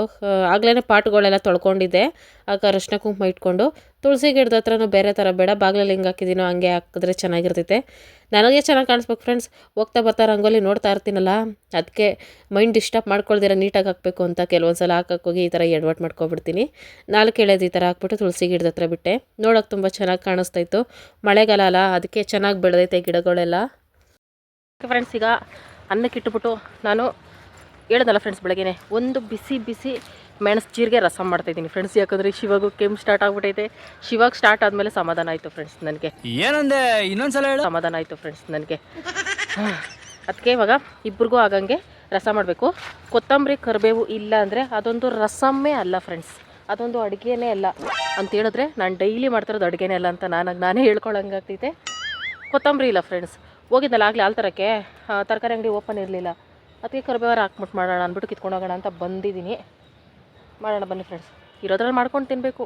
ಆಗ್ಲೇ ಪಾಟ್ಗಳೆಲ್ಲ ತೊಳ್ಕೊಂಡಿದ್ದೆ. ಆಗ ಅರಶಿನ ಕುಂಕುಮ ಇಟ್ಕೊಂಡು ತುಳಸಿ ಗಿಡದ ಹತ್ರನೂ ಬೇರೆ ಥರ ಬೇಡ, ಬಾಗ್ಲಲ್ಲಿ ಹಿಂಗೆ ಹಾಕಿದ್ದೀನೋ ಹಂಗೆ ಹಾಕಿದ್ರೆ ಚೆನ್ನಾಗಿರ್ತೈತೆ. ನನಗೆ ಚೆನ್ನಾಗಿ ಕಾಣಿಸ್ಬೇಕು ಫ್ರೆಂಡ್ಸ್ ಹೋಗ್ತಾ ಬರ್ತಾ ರಂಗೋಲಿ ನೋಡ್ತಾ ಇರ್ತೀನಲ್ಲ, ಅದಕ್ಕೆ ಮೈಂಡ್ ಡಿಸ್ಟರ್ಬ್ ಮಾಡ್ಕೊಳ್ದಿರ ನೀಟಾಗಿ ಹಾಕಬೇಕು ಅಂತ ಕೆಲವೊಂದು ಸಲ ಹಾಕೋಕ್ಕೋಗಿ ಈ ಥರ ಎಡ್ವಾಟ್ ಮಾಡ್ಕೊಬಿಡ್ತೀನಿ. ನಾಲ್ಕು ಎಳೆದು ಈ ಥರ ಹಾಕ್ಬಿಟ್ಟು ತುಳಸಿ ಗಿಡದ ಹತ್ರ ಬಿಟ್ಟೆ. ನೋಡೋಕೆ ತುಂಬ ಚೆನ್ನಾಗಿ ಕಾಣಿಸ್ತಾಯಿತ್ತು ಮಳೆಗಾಲ ಅಲ್ಲ, ಅದಕ್ಕೆ ಚೆನ್ನಾಗಿ ಬೆಳೆದೈತೆ ಗಿಡಗಳೆಲ್ಲ. ಫ್ರೆಂಡ್ಸ್ ಈಗ ಅನ್ನಕ್ಕೆ ಇಟ್ಬಿಟ್ಟು ನಾನು ಹೇಳ್ದಲ್ಲ ಫ್ರೆಂಡ್ಸ್ ಬೆಳಗ್ಗೆ ಒಂದು ಬಿಸಿ ಬಿಸಿ ಮೆಣಸು ಜೀರಿಗೆ ರಸಂ ಮಾಡ್ತಾಯಿದ್ದೀನಿ ಫ್ರೆಂಡ್ಸ್ ಯಾಕಂದರೆ ಶಿವಾಗ ಕೆಮ್ಮು ಸ್ಟಾರ್ಟ್ ಆಗ್ಬಿಟ್ಟೈತೆ. ಶಿವಾಗ ಸ್ಟಾರ್ಟ್ ಆದಮೇಲೆ ಸಮಾಧಾನ ಆಯಿತು ಫ್ರೆಂಡ್ಸ್ ನನಗೆ. ಏನಂದೆ? ಇನ್ನೊಂದ್ಸಲ ಹೇಳು. ಸಮಾಧಾನ ಆಯಿತು ಫ್ರೆಂಡ್ಸ್ ನನಗೆ. ಅದಕ್ಕೆ ಇವಾಗ ಇಬ್ರಿಗೂ ಆಗಂಗೆ ರಸ ಮಾಡಬೇಕು. ಕೊತ್ತಂಬರಿ ಕರಿಬೇವು ಇಲ್ಲ ಅಂದರೆ ಅದೊಂದು ರಸಮ್ಮೇ ಅಲ್ಲ ಫ್ರೆಂಡ್ಸ್ ಅದೊಂದು ಅಡುಗೆನೇ ಅಲ್ಲ. ಅಂತ ಹೇಳಿದ್ರೆ ನಾನು ಡೈಲಿ ಮಾಡ್ತಿರೋದು ಅಡುಗೆನೇ ಅಲ್ಲ ಅಂತ ನಾನು ನಾನೇ ಹೇಳ್ಕೊಳಂಗಾಗ್ತೈತೆ. ಕೊತ್ತಂಬರಿ ಇಲ್ಲ ಫ್ರೆಂಡ್ಸ್ ಹೋಗಿದ್ದಲ್ಲ ಆಗಲಿ ಆಲ್ ತರೋಕ್ಕೆ ತರಕಾರಿ ಅಂಗಡಿ ಓಪನ್ ಇರಲಿಲ್ಲ. ಅದಕ್ಕೆ ಕರ್ಬೇವಾರ ಹಾಕ್ಬಿಟ್ಟು ಮಾಡೋಣ ಅಂದ್ಬಿಟ್ಟು ಕಿತ್ಕೊಂಡು ಹೋಗೋಣ ಅಂತ ಬಂದಿದ್ದೀನಿ. ಮಾಡೋಣ ಬನ್ನಿ ಫ್ರೆಂಡ್ಸ್ ಇರೋದ್ರಲ್ಲಿ ಮಾಡ್ಕೊಂಡು ತಿನ್ನಬೇಕು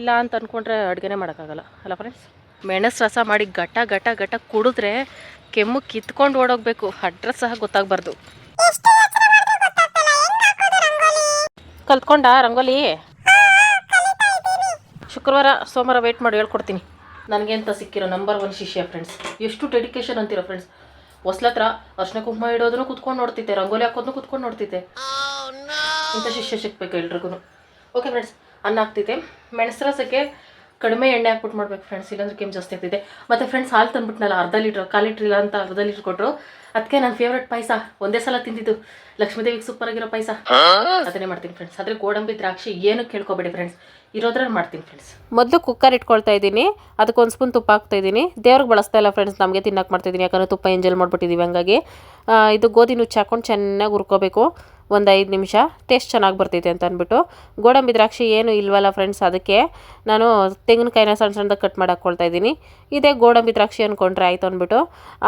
ಇಲ್ಲ ಅಂತ ಅಂದ್ಕೊಂಡ್ರೆ ಅಡುಗೆನೇ ಮಾಡೋಕ್ಕಾಗಲ್ಲ. ಅಲ್ಲ ಫ್ರೆಂಡ್ಸ್ ಮೆಣಸು ರಸ ಮಾಡಿ ಗಟ ಗಟ ಗಟ ಕುಡಿದ್ರೆ ಕೆಮ್ಮು ಕಿತ್ಕೊಂಡು ಓಡೋಗ್ಬೇಕು. ಅಡ್ರೆಸ್ ಸಹ ಗೊತ್ತಾಗಬಾರ್ದು. ಕಲ್ತ್ಕೊಂಡ ರಂಗೋಲಿ? ಶುಕ್ರವಾರ, ಸೋಮವಾರ ವೆಯ್ಟ್ ಮಾಡಿ ಹೇಳ್ಕೊಡ್ತೀನಿ. ನನಗೆ ಅಂತ ಸಿಕ್ಕಿರೋ ನಂಬರ್ ಒನ್ ಶಿಷ್ಯ ಫ್ರೆಂಡ್ಸ್ ಎಷ್ಟು ಡೆಡಿಕೇಶನ್ ಅಂತೀರೋ ಫ್ರೆಂಡ್ಸ್ ಹೊಸ್ಲತ್ರ ಅರ್ಶನ ಕುಂಕುಮ ಇಡೋದನ್ನು ಕುತ್ಕೊಂಡು ನೋಡ್ತಿದ್ದೆ, ರಂಗೋಲಿ ಹಾಕೋದನ್ನು ಕುತ್ಕೊಂಡು ನೋಡ್ತಿದ್ದೆ. ಇಂಥ ಶಿಷ್ಯ ಸಿಕ್ಬೇಕು ಎಲ್ರಿಗೂ ಓಕೆ ಫ್ರೆಂಡ್ಸ್ ಅನ್ನ ಹಾಕ್ತಿದ್ದೆ ಮೆಣಸು ರಸಕ್ಕೆ ಕಡಿಮೆ ಎಣ್ಣೆ ಹಾಕ್ಬಿಟ್ಟು ಮಾಡ್ಬೇಕು ಫ್ರೆಂಡ್ಸ್ ಇಲ್ಲಾಂದ್ರೆ ಕೆಮ್ಮು ಜಾಸ್ತಿ ಆಗ್ತಿದೆ. ಮತ್ತು ಫ್ರೆಂಡ್ಸ್ ಹಾಲು ತಂದ್ಬಿಟ್ನಲ್ಲ ಅರ್ಧ ಲೀಟ್ರ್ ಕಾಲು ಲೀಟ್ರ್ ಇಲ್ಲ ಅಂತ ಅರ್ಧ ಲೀಟ್ರ್ ಕೊಟ್ಟರು ಅದಕ್ಕೆ ನನ್ನ ಫೇವ್ರೆಟ್ ಪಾಯಸ, ಒಂದೇ ಸಲ ತಿಂದಿದ್ದು. ಲಕ್ಷ್ಮೀದೇವಿಗೆ ಸೂಪರ್ ಆಗಿರೋ ಪಾಯಸ. ಅದನ್ನೇ ಮಾಡ್ತೀನಿ ಫ್ರೆಂಡ್ಸ್ ಆದರೆ ಗೋಡಂಬಿ ದ್ರಾಕ್ಷಿ ಏನು ಕೇಳ್ಕೊಬೇಡಿ ಫ್ರೆಂಡ್ಸ್ ಇರೋದ್ರಲ್ಲಿ ಮಾಡ್ತೀನಿ ಫ್ರೆಂಡ್ಸ್ ಮೊದಲು ಕುಕ್ಕರ್ ಇಟ್ಕೊಳ್ತಾ ಇದ್ದೀನಿ. ಅದಕ್ಕೆ ಒಂದು ಸ್ಪೂನ್ ತುಪ್ಪ ಹಾಕ್ತಾ ಇದ್ದೀನಿ. ದೇವ್ರಿಗೆ ಬಳಸ್ತಾ ಇಲ್ಲ ಫ್ರೆಂಡ್ಸ್ ನಮಗೆ ತಿನ್ನಕ್ಕೆ ಮಾಡ್ತಿದ್ದೀನಿ. ಯಾಕಂದರೆ ತುಪ್ಪ ಎಂಜಲ್ ಮಾಡಿಬಿಟ್ಟಿದ್ದೀವಿ ಹಂಗಾಗಿ. ಇದು ಗೋಧಿ ನುಚ್ಚು ಹಾಕ್ಕೊಂಡು ಚೆನ್ನಾಗಿ ಹುರ್ಕೋಬೇಕು. ಒಂದು ಐದು ನಿಮಿಷ. ಟೇಸ್ಟ್ ಚೆನ್ನಾಗಿ ಬರ್ತೈತೆ ಅಂತ ಅಂದ್ಬಿಟ್ಟು. ಗೋಡಂಬಿ ದ್ರಾಕ್ಷಿ ಏನು ಇಲ್ವಲ್ಲ ಫ್ರೆಂಡ್ಸ್ ಅದಕ್ಕೆ ನಾನು ತೆಂಗಿನಕಾಯಿನ ಸಣ್ಣ ಸಣ್ಣದಾಗ ಕಟ್ ಮಾಡಿ ಹಾಕ್ಕೊಳ್ತಾ ಇದ್ದೀನಿ. ಇದೇ ಗೋಡಂಬಿ ದ್ರಾಕ್ಷಿ ಅಂದ್ಕೊಂಡ್ರೆ ಆಯಿತು ಅಂದ್ಬಿಟ್ಟು.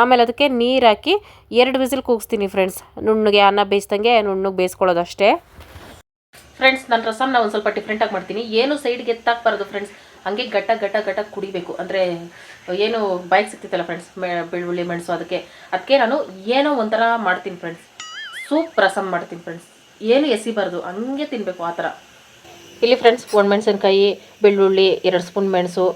ಆಮೇಲೆ ಅದಕ್ಕೆ ನೀರು ಹಾಕಿ ಎರಡು ಬಿಸಿಲು ಕೂಗಿಸ್ತೀನಿ ಫ್ರೆಂಡ್ಸ್ ನುಣ್ಣಗೆ ಅನ್ನ ಬೇಯಿಸ್ದಂಗೆ ನುಣ್ಣಗೆ ಬೇಯಿಸ್ಕೊಳ್ಳೋದು ಅಷ್ಟೇ. ಫ್ರೆಂಡ್ಸ್ ನನ್ನ ರಸಮ್ನ ಒಂದು ಸ್ವಲ್ಪ ಡಿಫ್ರೆಂಟಾಗಿ ಮಾಡ್ತೀನಿ. ಏನು ಸೈಡ್ಗೆ ಎತ್ತಾಕ್ಬಾರ್ದು ಫ್ರೆಂಡ್ಸ್ ಹಂಗೆ ಗಟ್ಟ ಗಟ್ಟ ಗಟ್ಟ ಕುಡಿಬೇಕು. ಅಂದರೆ, ಏನು ಬೈಕ್ ಸಿಗ್ತಿತ್ತಲ್ಲ ಫ್ರೆಂಡ್ಸ್ ಬೆಳ್ಳುಳ್ಳಿ, ಮೆಣಸು ಅದಕ್ಕೆ. ಅದಕ್ಕೆ ನಾನು ಏನೋ ಒಂಥರ ಮಾಡ್ತೀನಿ ಫ್ರೆಂಡ್ಸ್ ಸೂಪ್ ರಸಮ್ ಮಾಡ್ತೀನಿ ಫ್ರೆಂಡ್ಸ್ ಏನು ಎಸಿಬಾರ್ದು. ಹಂಗೆ ತಿನ್ನಬೇಕು ಆ ಥರ. ಇಲ್ಲಿ ಫ್ರೆಂಡ್ಸ್ ಒಣಮೆಣಸಿನ್ಕಾಯಿ ಬೆಳ್ಳುಳ್ಳಿ, ಎರಡು ಸ್ಪೂನ್ ಮೆಣಸು,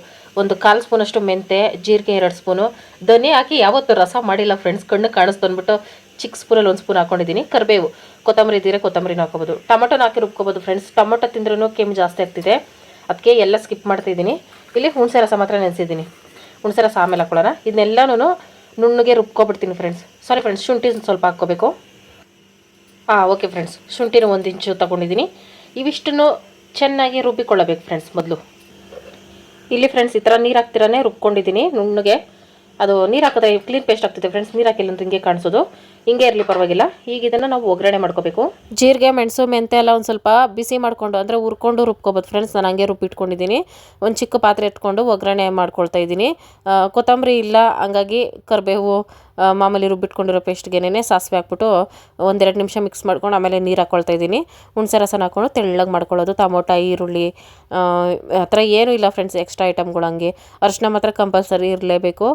ಒಂದು ಕಾಲು ಸ್ಪೂನಷ್ಟು ಮೆಂತೆ ಜೀರಿಗೆ ಎರಡು ಸ್ಪೂನು ಧನಿ ಹಾಕಿ ಯಾವತ್ತೂ ರಸ ಮಾಡಿಲ್ಲ ಫ್ರೆಂಡ್ಸ್ ಕಣ್ಣು ಕಾಣಿಸ್ತು ಅಂದ್ಬಿಟ್ಟು ಚಿಕ್ಕ ಸ್ಪೂನಲ್ಲಿ ಒಂದು ಸ್ಪೂನ್ ಹಾಕೊಂಡಿದ್ದೀನಿ. ಕರಿಬೇವು, ಕೊತ್ತಂಬರಿ ಇದ್ದರೆ ಕೊತ್ತಂಬರಿನ ಹಾಕೋಬೋದು. ಟೊಮೊಟೊನ ಹಾಕಿ ರುಬ್ಕೋಬೋದು ಫ್ರೆಂಡ್ಸ್ ಟೊಮೊಟೊ ತಿಂದ್ರೂ ಕೆಮ್ಮು ಜಾಸ್ತಿ ಆಗ್ತಿದೆ. ಅದಕ್ಕೆ ಎಲ್ಲ ಸ್ಕಿಪ್ ಮಾಡ್ತಿದ್ದೀನಿ. ಇಲ್ಲಿ ಹುಣಸೆ ರಸ ಮಾತ್ರ ನೆನೆಸಿದ್ದೀನಿ. ಹುಣಸೆ ರಸ ಆಮೇಲೆ ಹಾಕೊಳ್ಳೋಣ. ಇದನ್ನೆಲ್ಲನೂ ನುಣ್ಣಗೆ ರುಬ್ಕೊಬಿಡ್ತೀನಿ ಫ್ರೆಂಡ್ಸ್ ಸಾರಿ ಫ್ರೆಂಡ್ಸ್ ಶುಂಠಿ ಸ್ವಲ್ಪ ಹಾಕ್ಕೋಬೇಕು. ಹಾಂ ಓಕೆ ಫ್ರೆಂಡ್ಸ್ ಶುಂಠಿನ ಒಂದು ಇಂಚು ತೊಗೊಂಡಿದ್ದೀನಿ. ಇವಿಷ್ಟನ್ನು ಚೆನ್ನಾಗಿ ರುಬ್ಬಿಕೊಳ್ಳಬೇಕು ಫ್ರೆಂಡ್ಸ್ ಮೊದಲು. ಇಲ್ಲಿ ಫ್ರೆಂಡ್ಸ್ ಈ ಥರ ನೀರು ಹಾಕ್ತಿರಾನೆ ರುಬ್ಕೊಂಡಿದ್ದೀನಿ ನುಣ್ಣಗೆ. ಅದು ನೀರು ಹಾಕಿದ್ರೆ ಕ್ಲೀನ್ ಪೇಸ್ಟ್ ಆಗ್ತಿದೆ ಫ್ರೆಂಡ್ಸ್ ನೀರು ಹಾಕಿಲ್ಲ ಅಂತ ಹಿಂಗೆ ಕಾಣಿಸೋದು. ಹಿಂಗೆ ಇರಲಿ ಪರವಾಗಿಲ್ಲ. ಈಗ ಇದನ್ನು ನಾವು ಒಗ್ಗರಣೆ ಮಾಡ್ಕೋಬೇಕು. ಜೀರಿಗೆ, ಮೆಣಸು, ಮೆಂತೆ ಎಲ್ಲ ಒಂದು ಸ್ವಲ್ಪ ಬಿಸಿ ಮಾಡಿಕೊಂಡು, ಅಂದರೆ ಹುರ್ಕೊಂಡು ರುಬ್ಕೋಬೋದು. ಫ್ರೆಂಡ್ಸ್ ನಾನು ಹಂಗೆ ರುಬ್ಬಿಟ್ಕೊಂಡಿದ್ದೀನಿ ಒಂದು ಚಿಕ್ಕ ಪಾತ್ರೆ ಇಟ್ಕೊಂಡು ಒಗ್ಗರಣೆ ಮಾಡ್ಕೊಳ್ತಾ ಇದ್ದೀನಿ. ಕೊತ್ತಂಬರಿ ಇಲ್ಲ, ಹಂಗಾಗಿ ಕರಿಬೇವು ಮಾಮೂಲಿ ರುಬ್ಬಿಟ್ಕೊಂಡಿರೋ ಪೇಸ್ಟ್ಗೆನೇ ಸಾಸಿವೆ ಹಾಕ್ಬಿಟ್ಟು ಒಂದೆರಡು ನಿಮಿಷ ಮಿಕ್ಸ್ ಮಾಡ್ಕೊಂಡು ಆಮೇಲೆ ನೀರು ಹಾಕ್ಕೊಳ್ತಾ ಇದ್ದೀನಿ. ಹುಣಸೆ ರಸನ ಹಾಕ್ಕೊಂಡು ತೆಳ್ಳಗೆ ಮಾಡ್ಕೊಳ್ಳೋದು. ಟೊಮೊಟೊ, ಈರುಳ್ಳಿ, ಆ ಥರ ಏನೂ ಇಲ್ಲ ಫ್ರೆಂಡ್ಸ್ ಎಕ್ಸ್ಟ್ರಾ ಐಟಮ್ಗಳು ಹಂಗೆ. ಅರಿಶಿನ ಮಾತ್ರ ಕಂಪಲ್ಸರಿ ಇರಲೇಬೇಕು.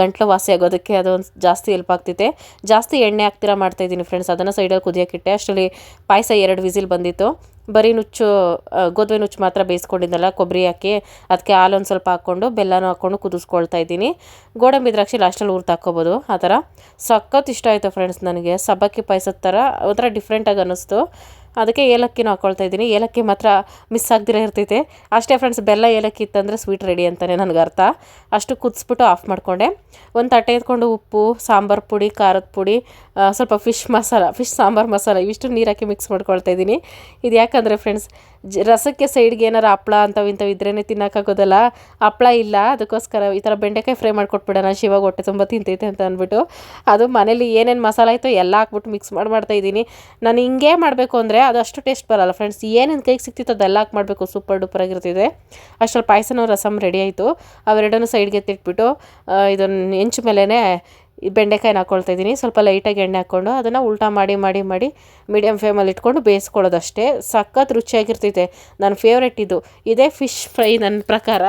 ಗಂಟ್ಲು ವಾಸಿ ಆಗೋದಕ್ಕೆ ಅದೊಂದು ಜಾಸ್ತಿ ಹೆಲ್ಪ್ ಆಗ್ತೈತೆ ಜಾಸ್ತಿ ಎಣ್ಣೆ ಹಾಕ್ತಿರ ಮಾಡ್ತಾ ಇದ್ದೀನಿ ಫ್ರೆಂಡ್ಸ್ ಅದನ್ನು ಸೈಡಲ್ಲಿ ಕುದಿಯೋಕ್ಕಿಟ್ಟೆ ಅಷ್ಟರಲ್ಲಿ ಪಾಯಸ ಎರಡು ವಿಸಿಲ್ ಬಂದಿತ್ತು. ಬರೀ ನುಚ್ಚು ಗೋಧಿ ನುಚ್ಚು ಮಾತ್ರ ಬೇಯಿಸ್ಕೊಂಡಿದ್ದಲ್ಲ ಕೊಬ್ಬರಿ ಹಾಕಿ ಅದಕ್ಕೆ ಹಾಲು ಒಂದು ಸ್ವಲ್ಪ ಹಾಕ್ಕೊಂಡು, ಬೆಲ್ಲನೂ ಹಾಕ್ಕೊಂಡು ಕುದಿಸ್ಕೊಳ್ತಾ ಇದ್ದೀನಿ. ಗೋಡಂಬಿ ದ್ರಾಕ್ಷಿ ಲಾಸ್ಟಲ್ಲಿ ಹುರ್ದು ಹಾಕ್ಕೋಬೋದು, ಆ ಥರ. ಸಖತ್ ಇಷ್ಟ ಆಯಿತು ಫ್ರೆಂಡ್ಸ್ ನನಗೆ. ಸಬ್ಬಕ್ಕಿ ಪಾಯಸದ ಥರ, ಒಂಥರ ಡಿಫ್ರೆಂಟಾಗಿ ಅನ್ನಿಸ್ತು ಅದಕ್ಕೆ ಏಲಕ್ಕಿನೂ ಹಾಕ್ಕೊಳ್ತಾ ಇದ್ದೀನಿ. ಏಲಕ್ಕಿ ಮಾತ್ರ ಮಿಸ್ ಆಗದಿರ ಇರ್ತೈತೆ. ಅಷ್ಟೇ ಫ್ರೆಂಡ್ಸ್ ಬೆಲ್ಲ ಏಲಕ್ಕಿ ಇತ್ತಂದರೆ ಸ್ವೀಟ್ ರೆಡಿ ಅಂತಲೇ ನನಗೆ ಅರ್ಥ. ಅಷ್ಟು ಕುದಿಸ್ಬಿಟ್ಟು ಆಫ್ ಮಾಡಿಕೊಂಡೆ. ಒಂದು ತಟ್ಟೆ ಎತ್ಕೊಂಡು ಉಪ್ಪು, ಸಾಂಬಾರು ಪುಡಿ, ಖಾರದ ಪುಡಿ ಸ್ವಲ್ಪ ಫಿಶ್ ಮಸಾಲ ಫಿಶ್ ಸಾಂಬಾರು ಮಸಾಲ ಇವಿಷ್ಟು ನೀರು ಹಾಕಿ ಮಿಕ್ಸ್ ಮಾಡ್ಕೊಳ್ತಾ ಇದ್ದೀನಿ. ಇದು ಯಾಕಂದರೆ ಫ್ರೆಂಡ್ಸ್ ಜ, ರಸಕ್ಕೆ ಸೈಡ್ಗೆ ಏನಾರು ಹಪ್ಳ ಅಂಥವು ಇಂಥವು ಇದ್ರೇ ತಿನ್ನೋಕ್ಕಾಗೋದಲ್ಲ ಹಪ್ಳ ಇಲ್ಲ, ಅದಕ್ಕೋಸ್ಕರ ಈ ಥರ ಬೆಂಡೆಕಾಯಿ ಫ್ರೈ ಮಾಡಿಕೊಟ್ಬಿಡೋಣ ಶಿವಾಗ ಹೊಟ್ಟೆ ತುಂಬ ತಿಂತೈತೆ ಅಂತ ಅಂದ್ಬಿಟ್ಟು. ಅದು ಮನೇಲಿ ಏನೇನು ಮಸಾಲ ಆಯಿತು ಎಲ್ಲ ಹಾಕ್ಬಿಟ್ಟು ಮಿಕ್ಸ್ ಮಾಡಿ ಮಾಡ್ತಾ ಇದ್ದೀನಿ. ನಾನು ಹಿಂಗೆ ಮಾಡಬೇಕು ಅಂದರೆ ಅದು ಅಷ್ಟು ಟೇಸ್ಟ್ ಬರಲ್ಲ ಫ್ರೆಂಡ್ಸ್ ಏನೇನು ಕೈಗೆ ಸಿಕ್ತಿತ್ತು ಅದೆಲ್ಲ ಹಾಕಿ ಮಾಡಬೇಕು. ಸೂಪರ್ ಡೂಪರ್ ಆಗಿರ್ತಿದೆ ಅಷ್ಟರಲ್ಲಿ ಪಾಯಸನೂ ರಸಮ್ ರೆಡಿ ಆಯಿತು. ಅವೆರಡನ್ನೂ ಸೈಡ್ಗೆ ತಿಟ್ಬಿಟ್ಟು ಇದನ್ನು ಹೆಂಚು ಮೇಲೇ ಬೆಂಡೆಕಾಯಿನ ಹಾಕ್ಕೊಳ್ತಾ ಇದ್ದೀನಿ. ಸ್ವಲ್ಪ ಲೈಟಾಗಿ ಎಣ್ಣೆ ಹಾಕ್ಕೊಂಡು ಅದನ್ನು ಉಲ್ಟಾ ಮಾಡಿ ಮಾಡಿ ಮಾಡಿ ಮೀಡಿಯಮ್ ಫ್ಲೇಮಲ್ಲಿ ಇಟ್ಕೊಂಡು ಬೇಯಿಸ್ಕೊಳ್ಳೋದಷ್ಟೇ. ಸಖತ್ ರುಚಿಯಾಗಿರ್ತೈತೆ ನನ್ನ ಫೇವ್ರೆಟ್ ಇದು. ಇದೇ ಫಿಶ್ ಫ್ರೈ ನನ್ನ ಪ್ರಕಾರ.